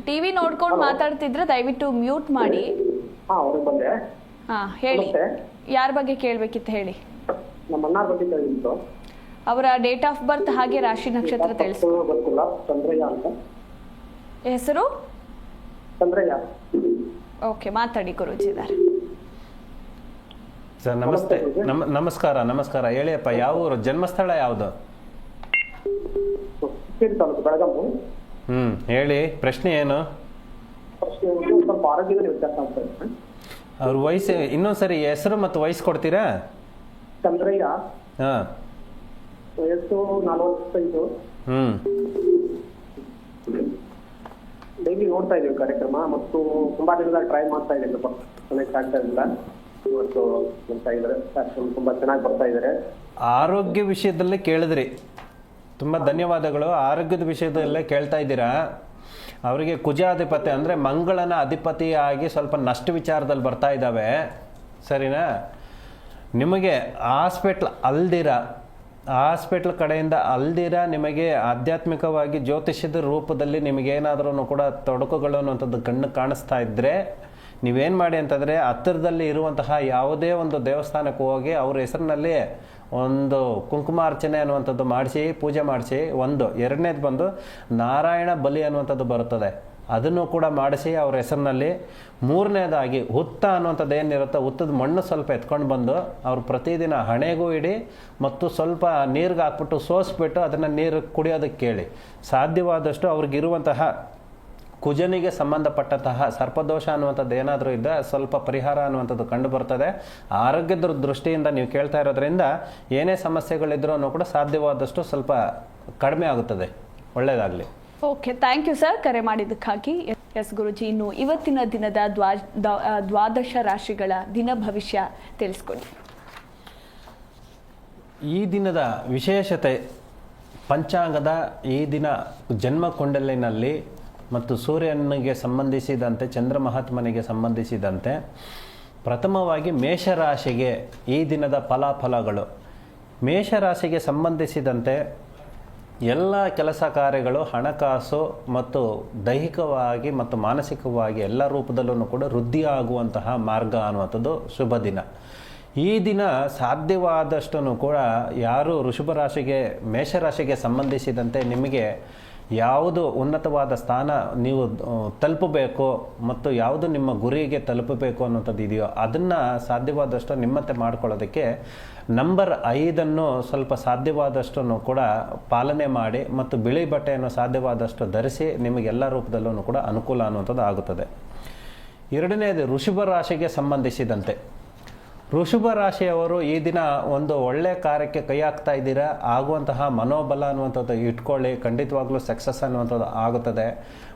ಟಿವಿ ನೋಡ್ಕೊಂಡು ಮಾತಾಡ್ತಿದ್ರೆ ದಯವಿಟ್ಟು ಮ್ಯೂಟ್ ಮಾಡಿ. ಹಾ ಹೇಳಿ. ಯಾರ ಬಗ್ಗೆ ಕೇಳಬೇಕಿತ್ತು ಹೇಳಿ? ಅವರ ಡೇಟ್ ಆಫ್ ಬರ್ತ್ ಹಾಗೆ ರಾಶಿ ನಕ್ಷತ್ರ ತಿಳಿಸಿ ಗೊತ್ತಿಲ್ಲ ಚಂದ್ರಯ್ಯ ಅಂತ. ಹೆಸರು? ಚಂದ್ರಯ್ಯ. ಓಕೆ ಮಾತಾಡಿ ಗುರುಜಿ ಇದ್ದಾರೆ ಸರ್ ನಮಸ್ತೆ. ನಮ ನಮಸ್ಕಾರ ನಮಸ್ಕಾರ. ಹೇಳಿಯಪ್ಪ ಯಾವ ಊರು? ಜನ್ಮಸ್ಥಳ ಯಾವುದು? ಹ್ಮ್ ಹೇಳಿ ಪ್ರಶ್ನೆ ಏನು? ಅವ್ರ ವಯಸ್ಸು ಇನ್ನೊಂದ್ಸರಿ ಹೆಸರು ಮತ್ತು ವಯಸ್ಸು ಕೊಡ್ತೀರಾ? ಚಂದ್ರಯ್ಯ. ಹಾ. ವಯಸ್ಸು ನಲವತ್ತೈದು. ಹ್ಞೂ ಡೈಲಿ ನೋಡ್ತಾ ಇದೀವಿ ಕಾರ್ಯಕ್ರಮ ಮತ್ತು ತುಂಬಾ ದಿನದ ಟ್ರೈ ಮಾಡ್ತಾ ಇದ್ದೀನಿ ಕನೆಕ್ಟ್ ಆಗ್ತಾ ಇಲ್ಲ ಇವತ್ತು ಬರ್ತಾ ಇದ್ದಾರೆ. ತುಂಬಾ ಚೆನ್ನಾಗಿ ಬರ್ತಾ ಇದಾರೆ ಆರೋಗ್ಯ ವಿಷಯದಲ್ಲೇ ಕೇಳಿದ್ರಿ. ತುಂಬ ಧನ್ಯವಾದಗಳು. ಆರೋಗ್ಯದ ವಿಷಯದಲ್ಲೇ ಕೇಳ್ತಾ ಇದ್ದೀರಾ? ಅವರಿಗೆ ಕುಜಾಧಿಪತಿ ಅಂದರೆ ಮಂಗಳನ ಅಧಿಪತಿಯಾಗಿ ಸ್ವಲ್ಪ ನಷ್ಟ ವಿಚಾರದಲ್ಲಿ ಬರ್ತಾ ಇದ್ದಾವೆ. ಸರಿನಾ? ನಿಮಗೆ ಹಾಸ್ಪಿಟ್ಲ್ ಅಲ್ದಿರ? ಹಾಸ್ಪಿಟ್ಲ್ ಕಡೆಯಿಂದ ಅಲ್ದಿರ ನಿಮಗೆ ಆಧ್ಯಾತ್ಮಿಕವಾಗಿ ಜ್ಯೋತಿಷ್ಯದ ರೂಪದಲ್ಲಿ ನಿಮಗೇನಾದ್ರೂ ಕೂಡ ತೊಡಕುಗಳು ಅನ್ನುವಂಥದ್ದು ಕಣ್ಣು ಕಾಣಿಸ್ತಾ ಇದ್ದರೆ ನೀವೇನು ಮಾಡಿ ಅಂತಂದರೆ ಹತ್ತಿರದಲ್ಲಿ ಇರುವಂತಹ ಯಾವುದೇ ಒಂದು ದೇವಸ್ಥಾನಕ್ಕೆ ಹೋಗಿ ಅವ್ರ ಹೆಸರಿನಲ್ಲಿ ಒಂದು ಕುಂಕುಮಾರ್ಚನೆ ಅನ್ನುವಂಥದ್ದು ಮಾಡಿಸಿ, ಪೂಜೆ ಮಾಡಿಸಿ, ಒಂದು, ಎರಡನೇದು ಬಂದು ನಾರಾಯಣ ಬಲಿ ಅನ್ನುವಂಥದ್ದು ಬರುತ್ತದೆ. ಅದನ್ನು ಕೂಡ ಮಾಡಿಸಿ ಅವ್ರ ಹೆಸರಿನಲ್ಲಿ ಮೂರನೇದಾಗಿ ಹುತ್ತ ಅನ್ನುವಂಥದ್ದು ಏನಿರುತ್ತೋ ಹುತ್ತದ ಮಣ್ಣು ಸ್ವಲ್ಪ ಎತ್ಕೊಂಡು ಬಂದು ಅವ್ರು ಪ್ರತಿದಿನ ಹಣೆಗೂ ಇಡಿ ಮತ್ತು ಸ್ವಲ್ಪ ನೀರಿಗೆ ಹಾಕ್ಬಿಟ್ಟು ಸೋಸ್ಬಿಟ್ಟು ಅದನ್ನು ನೀರು ಕುಡಿಯೋದಕ್ಕೆ ಕೇಳಿ. ಸಾಧ್ಯವಾದಷ್ಟು ಅವ್ರಿಗಿರುವಂತಹ ಕುಜನಿಗೆ ಸಂಬಂಧಪಟ್ಟಂತಹ ಸರ್ಪದೋಷ ಅನ್ನುವಂಥದ್ದು ಏನಾದರೂ ಇದ್ದರೆ ಸ್ವಲ್ಪ ಪರಿಹಾರ ಅನ್ನುವಂಥದ್ದು ಕಂಡು ಬರ್ತದೆ. ಆರೋಗ್ಯದ ದೃಷ್ಟಿಯಿಂದ ನೀವು ಕೇಳ್ತಾ ಇರೋದ್ರಿಂದ ಏನೇ ಸಮಸ್ಯೆಗಳಿದ್ರೂ ಕೂಡ ಸಾಧ್ಯವಾದಷ್ಟು ಸ್ವಲ್ಪ ಕಡಿಮೆ ಆಗುತ್ತದೆ. ಒಳ್ಳೆಯದಾಗಲಿ ಓಕೆ ಥ್ಯಾಂಕ್ ಯು ಸರ್ ಕರೆ ಮಾಡಿದ್ದಕ್ಕಾಗಿ. ಎಸ್ ಗುರುಜಿ, ಇನ್ನು ಇವತ್ತಿನ ದಿನದ ದ್ವಾ ದ್ವಾದಶ ರಾಶಿಗಳ ದಿನ ಭವಿಷ್ಯ ತಿಳಿಸ್ಕೊಡಿ. ಈ ದಿನದ ವಿಶೇಷತೆ ಪಂಚಾಂಗದ ಈ ದಿನ ಜನ್ಮ ಕೊಂಡಲಿನಲ್ಲಿ ಮತ್ತು ಸೂರ್ಯನಿಗೆ ಸಂಬಂಧಿಸಿದಂತೆ, ಚಂದ್ರ ಮಹಾತ್ಮನಿಗೆ ಸಂಬಂಧಿಸಿದಂತೆ ಪ್ರಥಮವಾಗಿ ಮೇಷರಾಶಿಗೆ ಈ ದಿನದ ಫಲಾಫಲಗಳು. ಮೇಷರಾಶಿಗೆ ಸಂಬಂಧಿಸಿದಂತೆ ಎಲ್ಲ ಕೆಲಸ ಕಾರ್ಯಗಳು ಹಣಕಾಸು ಮತ್ತು ದೈಹಿಕವಾಗಿ ಮತ್ತು ಮಾನಸಿಕವಾಗಿ ಎಲ್ಲ ರೂಪದಲ್ಲೂ ಕೂಡ ವೃದ್ಧಿ ಆಗುವಂತಹ ಮಾರ್ಗ ಅನ್ನುವಂಥದ್ದು ಶುಭ ದಿನ. ಈ ದಿನ ಸಾಧ್ಯವಾದಷ್ಟು ಕೂಡ ಯಾರು ವೃಷಭ ರಾಶಿಗೆ ಮೇಷರಾಶಿಗೆ ಸಂಬಂಧಿಸಿದಂತೆ ನಿಮಗೆ ಯಾವುದು ಉನ್ನತವಾದ ಸ್ಥಾನ ನೀವು ತಲುಪಬೇಕು ಮತ್ತು ಯಾವುದು ನಿಮ್ಮ ಗುರಿಗೆ ತಲುಪಬೇಕು ಅನ್ನೋಂಥದ್ದು ಇದೆಯೋ ಅದನ್ನು ಸಾಧ್ಯವಾದಷ್ಟು ನಿಮ್ಮತ್ತೆ ಮಾಡ್ಕೊಳ್ಳೋದಕ್ಕೆ ನಂಬರ್ ಐದನ್ನು ಸ್ವಲ್ಪ ಸಾಧ್ಯವಾದಷ್ಟನ್ನು ಕೂಡ ಪಾಲನೆ ಮಾಡಿ ಮತ್ತು ಬಿಳಿ ಬಟ್ಟೆಯನ್ನು ಸಾಧ್ಯವಾದಷ್ಟು ಧರಿಸಿ ನಿಮಗೆಲ್ಲ ರೂಪದಲ್ಲೂ ಕೂಡ ಅನುಕೂಲ ಅನ್ನುವಂಥದ್ದು ಆಗುತ್ತದೆ. ಎರಡನೇದು ಋಷಭ ರಾಶಿಗೆ ಸಂಬಂಧಿಸಿದಂತೆ. ಋಷಭ ರಾಶಿಯವರು ಈ ದಿನ ಒಂದು ಒಳ್ಳೆ ಕಾರ್ಯಕ್ಕೆ ಕೈ ಹಾಕ್ತಾ ಇದ್ದೀರಾ? ಆಗುವಂತಹ ಮನೋಬಲ ಅನ್ನುವಂಥದ್ದು ಇಟ್ಕೊಳ್ಳಿ. ಖಂಡಿತವಾಗ್ಲೂ ಸಕ್ಸಸ್ ಅನ್ನುವಂಥದ್ದು ಆಗುತ್ತದೆ.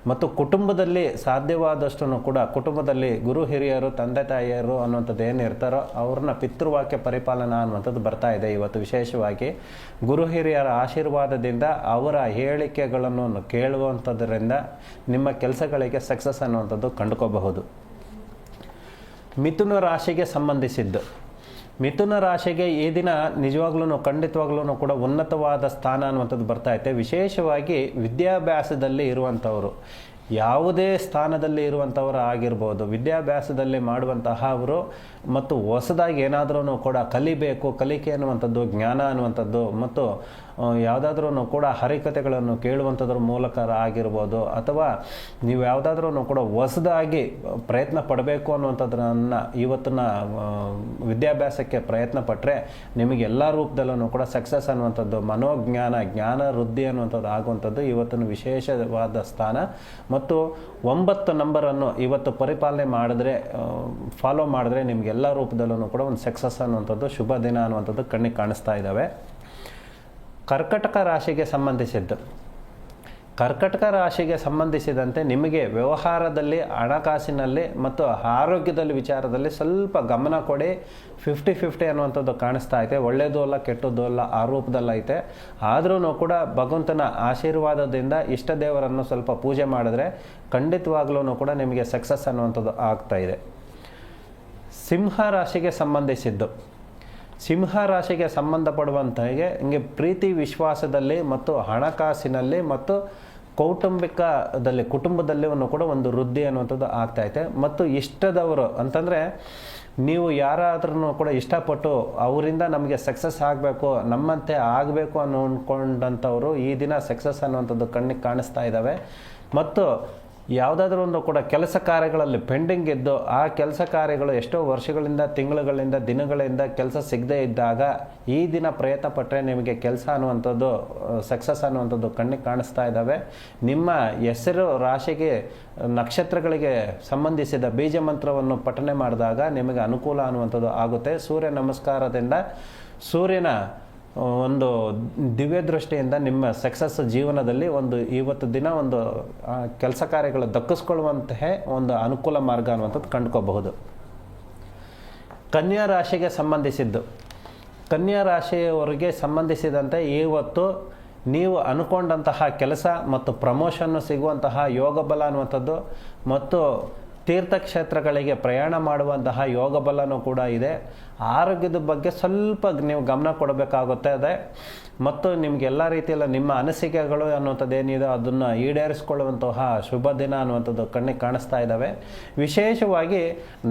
ಮತ್ತು ಕುಟುಂಬದಲ್ಲಿ ಸಾಧ್ಯವಾದಷ್ಟು ಕೂಡ ಕುಟುಂಬದಲ್ಲಿ ಗುರು ಹಿರಿಯರು, ತಂದೆ ತಾಯಿಯರು ಅನ್ನುವಂಥದ್ದು ಏನು ಇರ್ತಾರೋ ಅವ್ರನ್ನ ಪಿತೃವಾಕ್ಯ ಪರಿಪಾಲನಾ ಅನ್ನುವಂಥದ್ದು ಬರ್ತಾ ಇದೆ ಇವತ್ತು ವಿಶೇಷವಾಗಿ. ಗುರು ಹಿರಿಯರ ಆಶೀರ್ವಾದದಿಂದ ಅವರ ಹೇಳಿಕೆಗಳನ್ನು ಕೇಳುವಂಥದ್ರಿಂದ ನಿಮ್ಮ ಕೆಲಸಗಳಿಗೆ ಸಕ್ಸಸ್ ಅನ್ನುವಂಥದ್ದು ಕಂಡುಕೋಬಹುದು. ಮಿಥುನ ರಾಶಿಗೆ ಸಂಬಂಧಿಸಿದ್ದು. ಮಿಥುನ ರಾಶಿಗೆ ಈ ದಿನ ನಿಜವಾಗ್ಲೂ ಖಂಡಿತವಾಗ್ಲೂ ಕೂಡ ಉನ್ನತವಾದ ಸ್ಥಾನ ಅನ್ನುವಂಥದ್ದು ಬರ್ತಾ ಐತೆ ವಿಶೇಷವಾಗಿ ವಿದ್ಯಾಭ್ಯಾಸದಲ್ಲಿ ಇರುವಂಥವರು. ಯಾವುದೇ ಸ್ಥಾನದಲ್ಲಿ ಇರುವಂಥವರು ಆಗಿರ್ಬೋದು, ವಿದ್ಯಾಭ್ಯಾಸದಲ್ಲಿ ಮಾಡುವಂತಹ ಅವರು ಮತ್ತು ಹೊಸದಾಗಿ ಏನಾದರೂ ಕೂಡ ಕಲಿಬೇಕು, ಕಲಿಕೆ ಅನ್ನುವಂಥದ್ದು, ಜ್ಞಾನ ಅನ್ನುವಂಥದ್ದು ಮತ್ತು ಯಾವುದಾದ್ರೂ ಕೂಡ ಹರಿಕತೆಗಳನ್ನು ಕೇಳುವಂಥದ್ರ ಮೂಲಕ ಆಗಿರ್ಬೋದು, ಅಥವಾ ನೀವು ಯಾವುದಾದ್ರೂ ಕೂಡ ಹೊಸದಾಗಿ ಪ್ರಯತ್ನ ಪಡಬೇಕು ಅನ್ನುವಂಥದ್ದನ್ನು ಇವತ್ತಿನ ವಿದ್ಯಾಭ್ಯಾಸಕ್ಕೆ ಪ್ರಯತ್ನ ಪಟ್ಟರೆ ನಿಮಗೆ ಎಲ್ಲ ರೂಪದಲ್ಲೂ ಕೂಡ ಸಕ್ಸಸ್ ಅನ್ನುವಂಥದ್ದು, ಮನೋಜ್ಞಾನ, ಜ್ಞಾನ ವೃದ್ಧಿ ಅನ್ನುವಂಥದ್ದು ಆಗುವಂಥದ್ದು ಇವತ್ತಿನ ವಿಶೇಷವಾದ ಸ್ಥಾನ. ಮತ್ತು ಒಂಬತ್ತು ನಂಬರನ್ನು ಇವತ್ತು ಪರಿಪಾಲನೆ ಮಾಡಿದ್ರೆ ಫಾಲೋ ಮಾಡಿದ್ರೆ ನಿಮಗೆಲ್ಲ ರೂಪದಲ್ಲೂ ಕೂಡ ಒಂದು ಸಕ್ಸಸ್ ಅನ್ನುವಂಥದ್ದು ಶುಭ ದಿನ ಅನ್ನುವಂಥದ್ದು ಕಣ್ಣಿಗೆ ಕಾಣಿಸ್ತಾ ಇದ್ದಾವೆ. ಕರ್ಕಟಕ ರಾಶಿಗೆ ಸಂಬಂಧಿಸಿದ್ದು. ಕರ್ಕಟಕ ರಾಶಿಗೆ ಸಂಬಂಧಿಸಿದಂತೆ ನಿಮಗೆ ವ್ಯವಹಾರದಲ್ಲಿ, ಹಣಕಾಸಿನಲ್ಲಿ ಮತ್ತು ಆರೋಗ್ಯದಲ್ಲಿ ವಿಚಾರದಲ್ಲಿ ಸ್ವಲ್ಪ ಗಮನ ಕೊಡಿ. ಫಿಫ್ಟಿ ಫಿಫ್ಟಿ ಅನ್ನುವಂಥದ್ದು ಕಾಣಿಸ್ತಾ ಐತೆ. ಒಳ್ಳೆಯದೂ ಅಲ್ಲ, ಕೆಟ್ಟದ್ದು ಅಲ್ಲ ಆ ರೂಪದಲ್ಲೈತೆ ಆದ್ರೂ ಕೂಡ ಭಗವಂತನ ಆಶೀರ್ವಾದದಿಂದ ಇಷ್ಟ ದೇವರನ್ನು ಸ್ವಲ್ಪ ಪೂಜೆ ಮಾಡಿದ್ರೆ ಖಂಡಿತವಾಗ್ಲೂ ಕೂಡ ನಿಮಗೆ ಸಕ್ಸಸ್ ಅನ್ನುವಂಥದ್ದು ಆಗ್ತಾ ಇದೆ. ಸಿಂಹ ರಾಶಿಗೆ ಸಂಬಂಧಿಸಿದ್ದು. ಸಿಂಹ ರಾಶಿಗೆ ಸಂಬಂಧಪಡುವಂತೆಗೆ ಹಿಂಗೆ ಪ್ರೀತಿ ವಿಶ್ವಾಸದಲ್ಲಿ ಮತ್ತು ಹಣಕಾಸಿನಲ್ಲಿ ಮತ್ತು ಕೌಟುಂಬಿಕದಲ್ಲಿ ಕುಟುಂಬದಲ್ಲಿ ಕೂಡ ಒಂದು ವೃದ್ಧಿ ಅನ್ನುವಂಥದ್ದು ಆಗ್ತಾ ಐತೆ. ಮತ್ತು ಇಷ್ಟದವರು ಅಂತಂದರೆ ನೀವು ಯಾರಾದ್ರೂ ಕೂಡ ಇಷ್ಟಪಟ್ಟು ಅವರಿಂದ ನಮಗೆ ಸಕ್ಸಸ್ ಆಗಬೇಕು, ನಮ್ಮಂತೆ ಆಗಬೇಕು ಅನ್ನೋ ಈ ದಿನ ಸಕ್ಸಸ್ ಅನ್ನುವಂಥದ್ದು ಕಣ್ಣಿಗೆ ಕಾಣಿಸ್ತಾ ಇದ್ದಾವೆ ಮತ್ತು ಯಾವುದಾದ್ರೂ ಒಂದು ಕೂಡ ಕೆಲಸ ಕಾರ್ಯಗಳಲ್ಲಿ ಪೆಂಡಿಂಗ್ ಇದ್ದು ಆ ಕೆಲಸ ಕಾರ್ಯಗಳು ಎಷ್ಟೋ ವರ್ಷಗಳಿಂದ, ತಿಂಗಳುಗಳಿಂದ, ದಿನಗಳಿಂದ ಕೆಲಸ ಸಿಗದೇ ಇದ್ದಾಗ ಈ ದಿನ ಪ್ರಯತ್ನ ಪಟ್ಟರೆ ನಿಮಗೆ ಕೆಲಸ ಅನ್ನುವಂಥದ್ದು ಸಕ್ಸಸ್ ಅನ್ನುವಂಥದ್ದು ಕಣ್ಣಿಗೆ ಕಾಣಿಸ್ತಾ ಇದ್ದಾವೆ. ನಿಮ್ಮ ಹೆಸರು, ರಾಶಿಗೆ, ನಕ್ಷತ್ರಗಳಿಗೆ ಸಂಬಂಧಿಸಿದ ಬೀಜ ಮಂತ್ರವನ್ನು ಪಠನೆ ಮಾಡಿದಾಗ ನಿಮಗೆ ಅನುಕೂಲ ಅನ್ನುವಂಥದ್ದು ಆಗುತ್ತೆ. ಸೂರ್ಯ ನಮಸ್ಕಾರದಿಂದ ಸೂರ್ಯನ ಒಂದು ದಿವ್ಯ ದೃಷ್ಟಿಯಿಂದ ನಿಮ್ಮ ಸಕ್ಸಸ್ ಜೀವನದಲ್ಲಿ ಒಂದು ಇವತ್ತು ದಿನ ಒಂದು ಕೆಲಸ ಕಾರ್ಯಗಳು ದಕ್ಕಿಸ್ಕೊಳ್ಳುವಂತಹ ಒಂದು ಅನುಕೂಲ ಮಾರ್ಗ ಅನ್ನುವಂಥದ್ದು ಕಂಡುಕೋಬಹುದು. ಕನ್ಯಾ ರಾಶಿಗೆ ಸಂಬಂಧಿಸಿದ್ದು. ಕನ್ಯಾ ರಾಶಿಯವರಿಗೆ ಸಂಬಂಧಿಸಿದಂತೆ ಇವತ್ತು ನೀವು ಅನ್ಕೊಂಡಂತಹ ಕೆಲಸ ಮತ್ತು ಪ್ರಮೋಷನ್ನು ಸಿಗುವಂತಹ ಯೋಗ ಬಲ ಅನ್ನುವಂಥದ್ದು ಮತ್ತು ತೀರ್ಥಕ್ಷೇತ್ರಗಳಿಗೆ ಪ್ರಯಾಣ ಮಾಡುವಂತಹ ಯೋಗ ಬಲನೂ ಕೂಡ ಇದೆ. ಆರೋಗ್ಯದ ಬಗ್ಗೆ ಸ್ವಲ್ಪ ನೀವು ಗಮನ ಕೊಡಬೇಕಾಗುತ್ತೆ. ಅದೇ ಮತ್ತು ನಿಮ್ಗೆ ಎಲ್ಲ ರೀತಿಯಲ್ಲ ನಿಮ್ಮ ಅನಿಸಿಕೆಗಳು ಅನ್ನುವಂಥದ್ದು ಏನಿದೆ ಅದನ್ನು ಈಡೇರಿಸ್ಕೊಳ್ಳುವಂತಹ ಶುಭ ದಿನ ಅನ್ನುವಂಥದ್ದು ಕಣ್ಣಿಗೆ ಕಾಣಿಸ್ತಾ ಇದ್ದಾವೆ. ವಿಶೇಷವಾಗಿ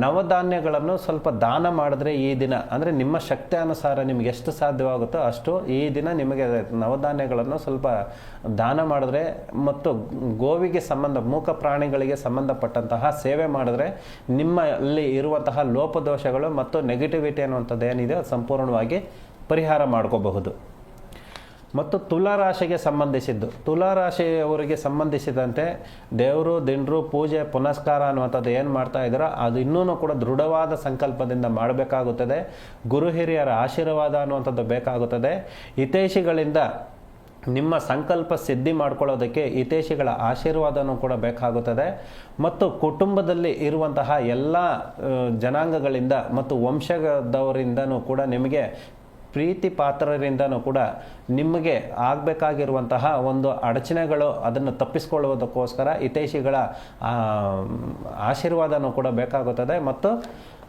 ನವಧಾನ್ಯಗಳನ್ನು ಸ್ವಲ್ಪ ದಾನ ಮಾಡಿದ್ರೆ ಈ ದಿನ, ಅಂದರೆ ನಿಮ್ಮ ಶಕ್ತಿ ಅನುಸಾರ ನಿಮ್ಗೆ ಎಷ್ಟು ಸಾಧ್ಯವಾಗುತ್ತೋ ಅಷ್ಟು ಈ ದಿನ ನಿಮಗೆ ನವಧಾನ್ಯಗಳನ್ನು ಸ್ವಲ್ಪ ದಾನ ಮಾಡಿದ್ರೆ ಮತ್ತು ಗೋವಿಗೆ ಸಂಬಂಧ, ಮೂಕ ಪ್ರಾಣಿಗಳಿಗೆ ಸಂಬಂಧಪಟ್ಟಂತಹ ಸೇವೆ ಮಾಡಿದ್ರೆ ನಿಮ್ಮಲ್ಲಿ ಇರುವಂತಹ ಲೋಪದೋಷಗಳು ಮತ್ತು ನೆಗೆಟಿವಿಟಿ ಅನ್ನುವಂಥದ್ದು ಏನಿದೆ ಅದು ಸಂಪೂರ್ಣವಾಗಿ ಪರಿಹಾರ ಮಾಡ್ಕೋಬಹುದು. ಮತ್ತು ತುಲಾರಾಶಿಗೆ ಸಂಬಂಧಿಸಿದ್ದು. ತುಲಾರಾಶಿಯವರಿಗೆ ಸಂಬಂಧಿಸಿದಂತೆ ದೇವರು, ದಿಂಡ್ರು, ಪೂಜೆ, ಪುನಸ್ಕಾರ ಅನ್ನುವಂಥದ್ದು ಏನು ಮಾಡ್ತಾ ಇದ್ದಾರೋ ಅದು ಇನ್ನೂ ಕೂಡ ದೃಢವಾದ ಸಂಕಲ್ಪದಿಂದ ಮಾಡಬೇಕಾಗುತ್ತದೆ. ಗುರು ಹಿರಿಯರ ಆಶೀರ್ವಾದ ಅನ್ನುವಂಥದ್ದು ಬೇಕಾಗುತ್ತದೆ. ಹಿತೈಷಿಗಳಿಂದ ನಿಮ್ಮ ಸಂಕಲ್ಪ ಸಿದ್ಧಿ ಮಾಡ್ಕೊಳ್ಳೋದಕ್ಕೆ ಹಿತೇಶಿಗಳ ಆಶೀರ್ವಾದನೂ ಕೂಡ ಬೇಕಾಗುತ್ತದೆ. ಮತ್ತು ಕುಟುಂಬದಲ್ಲಿ ಇರುವಂತಹ ಎಲ್ಲ ಜನಾಂಗಗಳಿಂದ ಮತ್ತು ವಂಶದವರಿಂದನೂ ಕೂಡ ನಿಮಗೆ ಪ್ರೀತಿ ಪಾತ್ರರಿಂದನೂ ಕೂಡ ನಿಮಗೆ ಆಗಬೇಕಾಗಿರುವಂತಹ ಒಂದು ಅಡಚಣೆಗಳು ಅದನ್ನು ತಪ್ಪಿಸಿಕೊಳ್ಳುವುದಕ್ಕೋಸ್ಕರ ಹಿತೈಷಿಗಳ ಆಶೀರ್ವಾದನೂ ಕೂಡ ಬೇಕಾಗುತ್ತದೆ ಮತ್ತು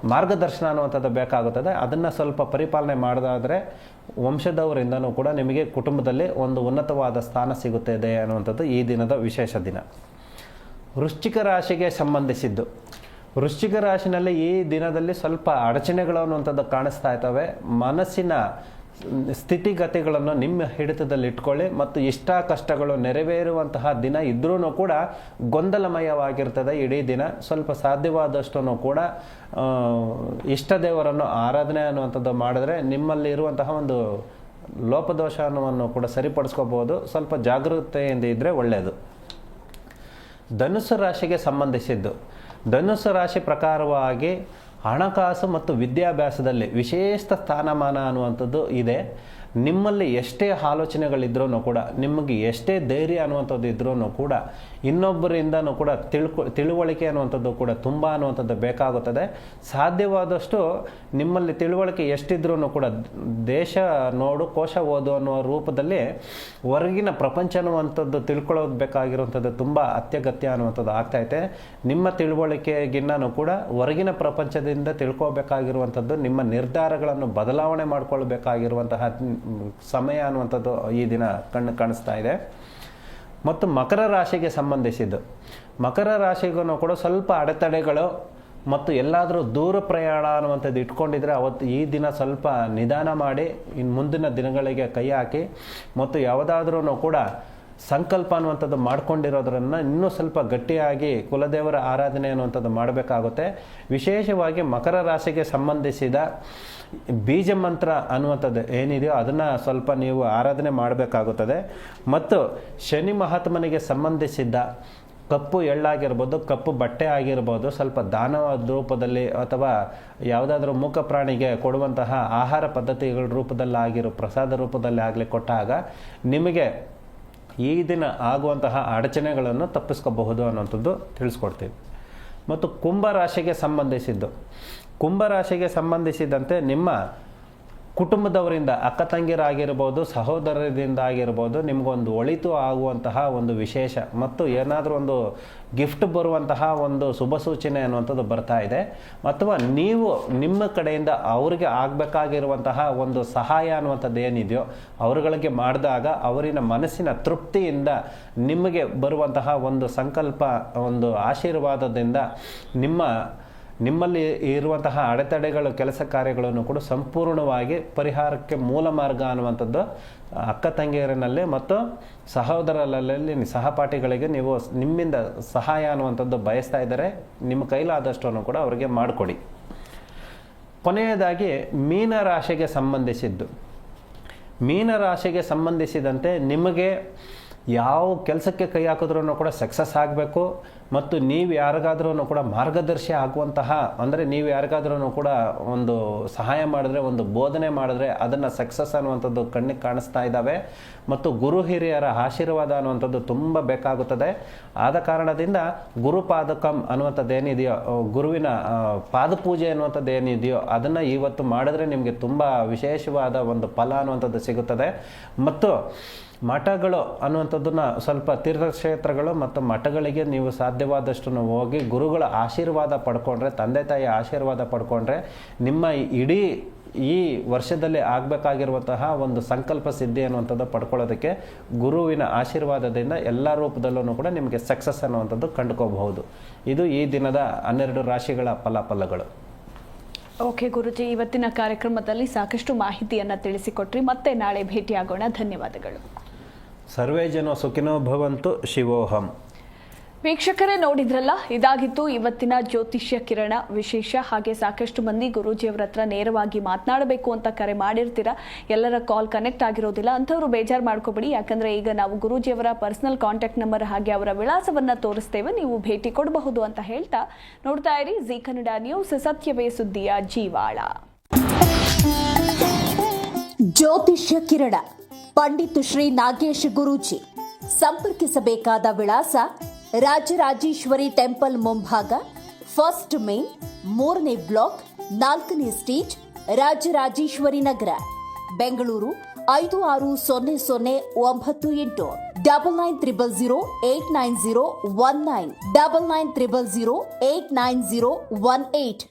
ಮಾರ್ಗದರ್ಶನ ಅನ್ನುವಂಥದ್ದು ಬೇಕಾಗುತ್ತದೆ. ಅದನ್ನು ಸ್ವಲ್ಪ ಪರಿಪಾಲನೆ ಮಾಡೋದಾದರೆ ವಂಶದವರಿಂದನೂ ಕೂಡ ನಿಮಗೆ ಕುಟುಂಬದಲ್ಲಿ ಒಂದು ಉನ್ನತವಾದ ಸ್ಥಾನ ಸಿಗುತ್ತದೆ ಅನ್ನುವಂಥದ್ದು ಈ ದಿನದ ವಿಶೇಷ ದಿನ. ವೃಶ್ಚಿಕ ರಾಶಿಗೆ ಸಂಬಂಧಿಸಿದ್ದು. ವೃಶ್ಚಿಕ ರಾಶಿನಲ್ಲಿ ಈ ದಿನದಲ್ಲಿ ಸ್ವಲ್ಪ ಅಡಚಣೆಗಳು ಅನ್ನುವಂಥದ್ದು ಕಾಣಿಸ್ತಾ ಇರ್ತವೆ ಮನಸ್ಸಿನ ಸ್ಥಿತಿಗತಿಗಳನ್ನು ನಿಮ್ಮ ಹಿಡಿತದಲ್ಲಿ ಇಟ್ಕೊಳ್ಳಿ ಮತ್ತು ಇಷ್ಟ ಕಷ್ಟಗಳು ನೆರವೇರುವಂತಹ ದಿನ ಇದ್ರೂ ಕೂಡ ಗೊಂದಲಮಯವಾಗಿರ್ತದೆ ಇಡೀ ದಿನ. ಸ್ವಲ್ಪ ಸಾಧ್ಯವಾದಷ್ಟು ಕೂಡ ಇಷ್ಟ ದೇವರನ್ನು ಆರಾಧನೆ ಅನ್ನುವಂಥದ್ದು ಮಾಡಿದ್ರೆ ನಿಮ್ಮಲ್ಲಿ ಇರುವಂತಹ ಒಂದು ಲೋಪದೋಷ ಅನ್ನುವನ್ನು ಕೂಡ ಸರಿಪಡಿಸ್ಕೋಬಹುದು ಸ್ವಲ್ಪ ಜಾಗೃತೆಯಿಂದ ಇದ್ದರೆ ಒಳ್ಳೆಯದು ಧನುಸು ರಾಶಿಗೆ ಸಂಬಂಧಿಸಿದ್ದು. ಧನುಸ್ಸು ರಾಶಿ ಪ್ರಕಾರವಾಗಿ ಹಣಕಾಸು ಮತ್ತು ವಿದ್ಯಾಭ್ಯಾಸದಲ್ಲಿ ವಿಶೇಷ ಸ್ಥಾನಮಾನ ಅನ್ನುವಂಥದ್ದು ಇದೆ. ನಿಮ್ಮಲ್ಲಿ ಎಷ್ಟೇ ಆಲೋಚನೆಗಳಿದ್ರೂ ಕೂಡ, ನಿಮಗೆ ಎಷ್ಟೇ ಧೈರ್ಯ ಅನ್ನುವಂಥದ್ದು ಇದ್ರೂ ಕೂಡ, ಇನ್ನೊಬ್ಬರಿಂದನೂ ಕೂಡ ತಿಳ್ಕೊ, ತಿಳುವಳಿಕೆ ಅನ್ನುವಂಥದ್ದು ಕೂಡ ತುಂಬ ಅನ್ನುವಂಥದ್ದು ಬೇಕಾಗುತ್ತದೆ. ಸಾಧ್ಯವಾದಷ್ಟು ನಿಮ್ಮಲ್ಲಿ ತಿಳುವಳಿಕೆ ಎಷ್ಟಿದ್ರೂ ಕೂಡ, ದೇಶ ನೋಡು, ಕೋಶ ಓದು ಅನ್ನುವ ರೂಪದಲ್ಲಿ ಹೊರಗಿನ ಪ್ರಪಂಚ ಅನ್ನುವಂಥದ್ದು ತಿಳ್ಕೊಳ್ಳೋದು ಬೇಕಾಗಿರುವಂಥದ್ದು ತುಂಬ ಅತ್ಯಗತ್ಯ ಅನ್ನುವಂಥದ್ದು ಆಗ್ತೈತೆ ನಿಮ್ಮ ತಿಳುವಳಿಕೆಗಿನ್ನೂ ಕೂಡ ಹೊರಗಿನ ಪ್ರಪಂಚದಿಂದ ತಿಳ್ಕೊಬೇಕಾಗಿರುವಂಥದ್ದು, ನಿಮ್ಮ ನಿರ್ಧಾರಗಳನ್ನು ಬದಲಾವಣೆ ಮಾಡಿಕೊಳ್ಬೇಕಾಗಿರುವಂತಹ ಸಮಯ ಅನ್ನುವಂಥದ್ದು ಈ ದಿನ ಕಣ್ಣು ಕಾಣಿಸ್ತಾ ಇದೆ. ಮತ್ತು ಮಕರ ರಾಶಿಗೆ ಸಂಬಂಧಿಸಿದ್ದು. ಮಕರ ರಾಶಿಗೂ ಕೂಡ ಸ್ವಲ್ಪ ಅಡೆತಡೆಗಳು ಮತ್ತು ಎಲ್ಲಾದರೂ ದೂರ ಪ್ರಯಾಣ ಅನ್ನುವಂಥದ್ದು ಇಟ್ಕೊಂಡಿದ್ರೆ ಅವತ್ತು ಈ ದಿನ ಸ್ವಲ್ಪ ನಿಧಾನ ಮಾಡಿ ಇನ್ನು ಮುಂದಿನ ದಿನಗಳಿಗೆ ಕೈ ಹಾಕಿ ಮತ್ತು ಯಾವುದಾದ್ರೂ ಕೂಡ ಸಂಕಲ್ಪ ಅನ್ನುವಂಥದ್ದು ಮಾಡ್ಕೊಂಡಿರೋದ್ರನ್ನ ಇನ್ನೂ ಸ್ವಲ್ಪ ಗಟ್ಟಿಯಾಗಿ ಕುಲದೇವರ ಆರಾಧನೆ ಅನ್ನುವಂಥದ್ದು ಮಾಡಬೇಕಾಗುತ್ತೆ. ವಿಶೇಷವಾಗಿ ಮಕರ ರಾಶಿಗೆ ಸಂಬಂಧಿಸಿದ ಬೀಜ ಮಂತ್ರ ಅನ್ನುವಂಥದ್ದು ಏನಿದೆಯೋ ಅದನ್ನು ಸ್ವಲ್ಪ ನೀವು ಆರಾಧನೆ ಮಾಡಬೇಕಾಗುತ್ತದೆ. ಮತ್ತು ಶನಿ ಮಹಾತ್ಮನಿಗೆ ಸಂಬಂಧಿಸಿದ್ದ ಕಪ್ಪು ಎಳ್ಳಾಗಿರ್ಬೋದು, ಕಪ್ಪು ಬಟ್ಟೆ ಆಗಿರ್ಬೋದು, ಸ್ವಲ್ಪ ದಾನವಾದ ರೂಪದಲ್ಲಿ ಅಥವಾ ಯಾವುದಾದ್ರೂ ಮೂಕ ಪ್ರಾಣಿಗೆ ಕೊಡುವಂತಹ ಆಹಾರ ಪದ್ಧತಿಗಳ ರೂಪದಲ್ಲಾಗಿರೋ ಪ್ರಸಾದ ರೂಪದಲ್ಲಿ ಆಗಲಿ ಕೊಟ್ಟಾಗ ನಿಮಗೆ ಈ ದಿನ ಆಗುವಂತಹ ಅಡಚಣೆಗಳನ್ನು ತಪ್ಪಿಸ್ಕೋಬಹುದು ಅನ್ನೋಂಥದ್ದು ತಿಳಿಸ್ಕೊಡ್ತೀವಿ. ಮತ್ತು ಕುಂಭರಾಶಿಗೆ ಸಂಬಂಧಿಸಿದ್ದು. ಕುಂಭರಾಶಿಗೆ ಸಂಬಂಧಿಸಿದಂತೆ ನಿಮ್ಮ ಕುಟುಂಬದವರಿಂದ, ಅಕ್ಕ ತಂಗಿರಾಗಿರ್ಬೋದು ಸಹೋದರರಿಂದ ಆಗಿರ್ಬೋದು ನಿಮಗೊಂದು ಒಳಿತು ಆಗುವಂತಹ ಒಂದು ವಿಶೇಷ ಮತ್ತು ಏನಾದರೂ ಒಂದು ಗಿಫ್ಟ್ ಬರುವಂತಹ ಒಂದು ಶುಭ ಸೂಚನೆ ಅನ್ನುವಂಥದ್ದು ಬರ್ತಾ ಇದೆ. ಅಥವಾ ನೀವು ನಿಮ್ಮ ಕಡೆಯಿಂದ ಅವರಿಗೆ ಆಗಬೇಕಾಗಿರುವಂತಹ ಒಂದು ಸಹಾಯ ಅನ್ನುವಂಥದ್ದು ಏನಿದೆಯೋ, ಅವರುಗಳಿಗೆ ಮಾಡಿದಾಗ ಅವರಿನ ಮನಸ್ಸಿನ ತೃಪ್ತಿಯಿಂದ ನಿಮಗೆ ಬರುವಂತಹ ಒಂದು ಸಂಕಲ್ಪ, ಒಂದು ಆಶೀರ್ವಾದದಿಂದ ನಿಮ್ಮ ನಿಮ್ಮಲ್ಲಿ ಇರುವಂತಹ ಅಡೆತಡೆಗಳು ಕೆಲಸ ಕಾರ್ಯಗಳನ್ನು ಕೂಡ ಸಂಪೂರ್ಣವಾಗಿ ಪರಿಹಾರಕ್ಕೆ ಮೂಲ ಮಾರ್ಗ ಅನ್ನುವಂಥದ್ದು ಅಕ್ಕ ತಂಗಿಯರಿನಲ್ಲಿ ಮತ್ತು ಸಹೋದರರಲ್ಲಿ ಸಹಪಾಠಿಗಳಿಗೆ ನೀವು ನಿಮ್ಮಿಂದ ಸಹಾಯ ಅನ್ನುವಂಥದ್ದು ಬಯಸ್ತಾ ಇದ್ದರೆ ನಿಮ್ಮ ಕೈಲಾದಷ್ಟನ್ನು ಕೂಡ ಅವರಿಗೆ ಮಾಡಿಕೊಡಿ. ಕೊನೆಯದಾಗಿ ಮೀನರಾಶಿಗೆ ಸಂಬಂಧಿಸಿದ್ದು. ಮೀನರಾಶಿಗೆ ಸಂಬಂಧಿಸಿದಂತೆ ನಿಮಗೆ ಯಾವ ಕೆಲಸಕ್ಕೆ ಕೈ ಹಾಕಿದ್ರೂ ಕೂಡ ಸಕ್ಸಸ್ ಆಗಬೇಕು ಮತ್ತು ನೀವು ಯಾರಿಗಾದ್ರೂ ಕೂಡ ಮಾರ್ಗದರ್ಶಿ ಆಗುವಂತಹ, ಅಂದರೆ ನೀವು ಯಾರಿಗಾದ್ರೂ ಕೂಡ ಒಂದು ಸಹಾಯ ಮಾಡಿದ್ರೆ, ಒಂದು ಬೋಧನೆ ಮಾಡಿದ್ರೆ ಅದನ್ನು ಸಕ್ಸಸ್ ಅನ್ನುವಂಥದ್ದು ಕಣ್ಣಿಗೆ ಕಾಣಿಸ್ತಾ ಇದ್ದಾವೆ. ಮತ್ತು ಗುರು ಹಿರಿಯರ ಆಶೀರ್ವಾದ ಅನ್ನುವಂಥದ್ದು ತುಂಬ ಬೇಕಾಗುತ್ತದೆ. ಆದ ಕಾರಣದಿಂದ ಗುರುಪಾದಕಂ ಅನ್ನುವಂಥದ್ದು ಏನಿದೆಯೋ ಗುರುವಿನ ಪಾದಪೂಜೆ ಅನ್ನುವಂಥದ್ದು ಏನಿದೆಯೋ ಅದನ್ನು ಇವತ್ತು ಮಾಡಿದ್ರೆ ನಿಮಗೆ ತುಂಬ ವಿಶೇಷವಾದ ಒಂದು ಫಲ ಅನ್ನುವಂಥದ್ದು ಸಿಗುತ್ತದೆ. ಮತ್ತು ಮಠಗಳು ಅನ್ನುವಂಥದ್ದನ್ನ ಸ್ವಲ್ಪ ತೀರ್ಥಕ್ಷೇತ್ರಗಳು ಮತ್ತು ಮಠಗಳಿಗೆ ನೀವು ಸಾಧ್ಯವಾದಷ್ಟು ಹೋಗಿ ಗುರುಗಳ ಆಶೀರ್ವಾದ ಪಡ್ಕೊಂಡ್ರೆ, ತಂದೆ ತಾಯಿ ಆಶೀರ್ವಾದ ಪಡ್ಕೊಂಡ್ರೆ ನಿಮ್ಮ ಇಡೀ ಈ ವರ್ಷದಲ್ಲಿ ಆಗಬೇಕಾಗಿರುವಂತಹ ಒಂದು ಸಂಕಲ್ಪ ಸಿದ್ಧಿ ಅನ್ನುವಂಥದ್ದು ಪಡ್ಕೊಳ್ಳೋದಕ್ಕೆ ಗುರುವಿನ ಆಶೀರ್ವಾದದಿಂದ ಎಲ್ಲ ರೂಪದಲ್ಲೂ ಕೂಡ ನಿಮಗೆ ಸಕ್ಸಸ್ ಅನ್ನುವಂಥದ್ದು ಕಂಡುಕೋಬಹುದು ಇದು ಈ ದಿನದ ಹನ್ನೆರಡು ರಾಶಿಗಳ ಫಲಾಫಲಗಳು. ಓಕೆ ಗುರುಜಿ, ಇವತ್ತಿನ ಕಾರ್ಯಕ್ರಮದಲ್ಲಿ ಸಾಕಷ್ಟು ಮಾಹಿತಿಯನ್ನು ತಿಳಿಸಿಕೊಟ್ರಿ. ಮತ್ತೆ ನಾಳೆ ಭೇಟಿಯಾಗೋಣ. ಧನ್ಯವಾದಗಳು. ಸರ್ವೇ ಜನ ಸುಖಿನೋ ಭವಂತು ಶಿವೋಹಂ. ವೀಕ್ಷಕರೇ ನೋಡಿದ್ರಲ್ಲ ಇದಾಗಿತ್ತು ಇವತ್ತಿನ ಜ್ಯೋತಿಷ್ಯ ಕಿರಣ ವಿಶೇಷ. ಹಾಗೆ ಸಾಕಷ್ಟು ಮಂದಿ ಗುರೂಜಿಯವರ ಹತ್ರ ನೇರವಾಗಿ ಮಾತನಾಡಬೇಕು ಅಂತ ಕರೆ ಮಾಡಿರ್ತೀರಾ? ಎಲ್ಲರ ಕಾಲ್ ಕನೆಕ್ಟ್ ಆಗಿರೋದಿಲ್ಲ ಅಂಥವ್ರು ಬೇಜಾರು ಮಾಡ್ಕೋಬೇಡಿ. ಯಾಕಂದ್ರೆ ಈಗ ನಾವು ಗುರೂಜಿಯವರ ಪರ್ಸನಲ್ ಕಾಂಟ್ಯಾಕ್ಟ್ ನಂಬರ್ ಹಾಗೆ ಅವರ ವಿಳಾಸವನ್ನು ತೋರಿಸ್ತೇವೆ. ನೀವು ಭೇಟಿ ಕೊಡಬಹುದು ಅಂತ ಹೇಳ್ತಾ ನೋಡ್ತಾ ಇರಿ ಜಿ ಕನ್ನಡ ನ್ಯೂಸ್ ಸತ್ಯವೇ ಸುದ್ದಿಯ ಜೀವಾಳ. ಜ್ಯೋತಿಷ್ಯ ಕಿರಣ. ಪಂಡಿತ್ ಶ್ರೀ ನಾಗೇಶ್ ಗುರೂಜಿ. ಸಂಪರ್ಕಿಸಬೇಕಾದ ವಿಳಾಸ ರಾಜರಾಜೇಶ್ವರಿ ಟೆಂಪಲ್ ಮುಂಭಾಗ, ಫಸ್ಟ್ ಮೇನ್, ಮೂರನೇ ಬ್ಲಾಕ್, ನಾಲ್ಕನೇ ಸ್ಟೇಜ್, ರಾಜರಾಜೇಶ್ವರಿ ನಗರ. ಬೆಂಗಳೂರು ಐದು ಆರು ಸೊನ್ನೆ ಸೊನ್ನೆ ಒಂಬತ್ತು ಎಂಟು. Double nine triple zero eight nine zero one nine. Double nine triple zero eight nine zero one eight.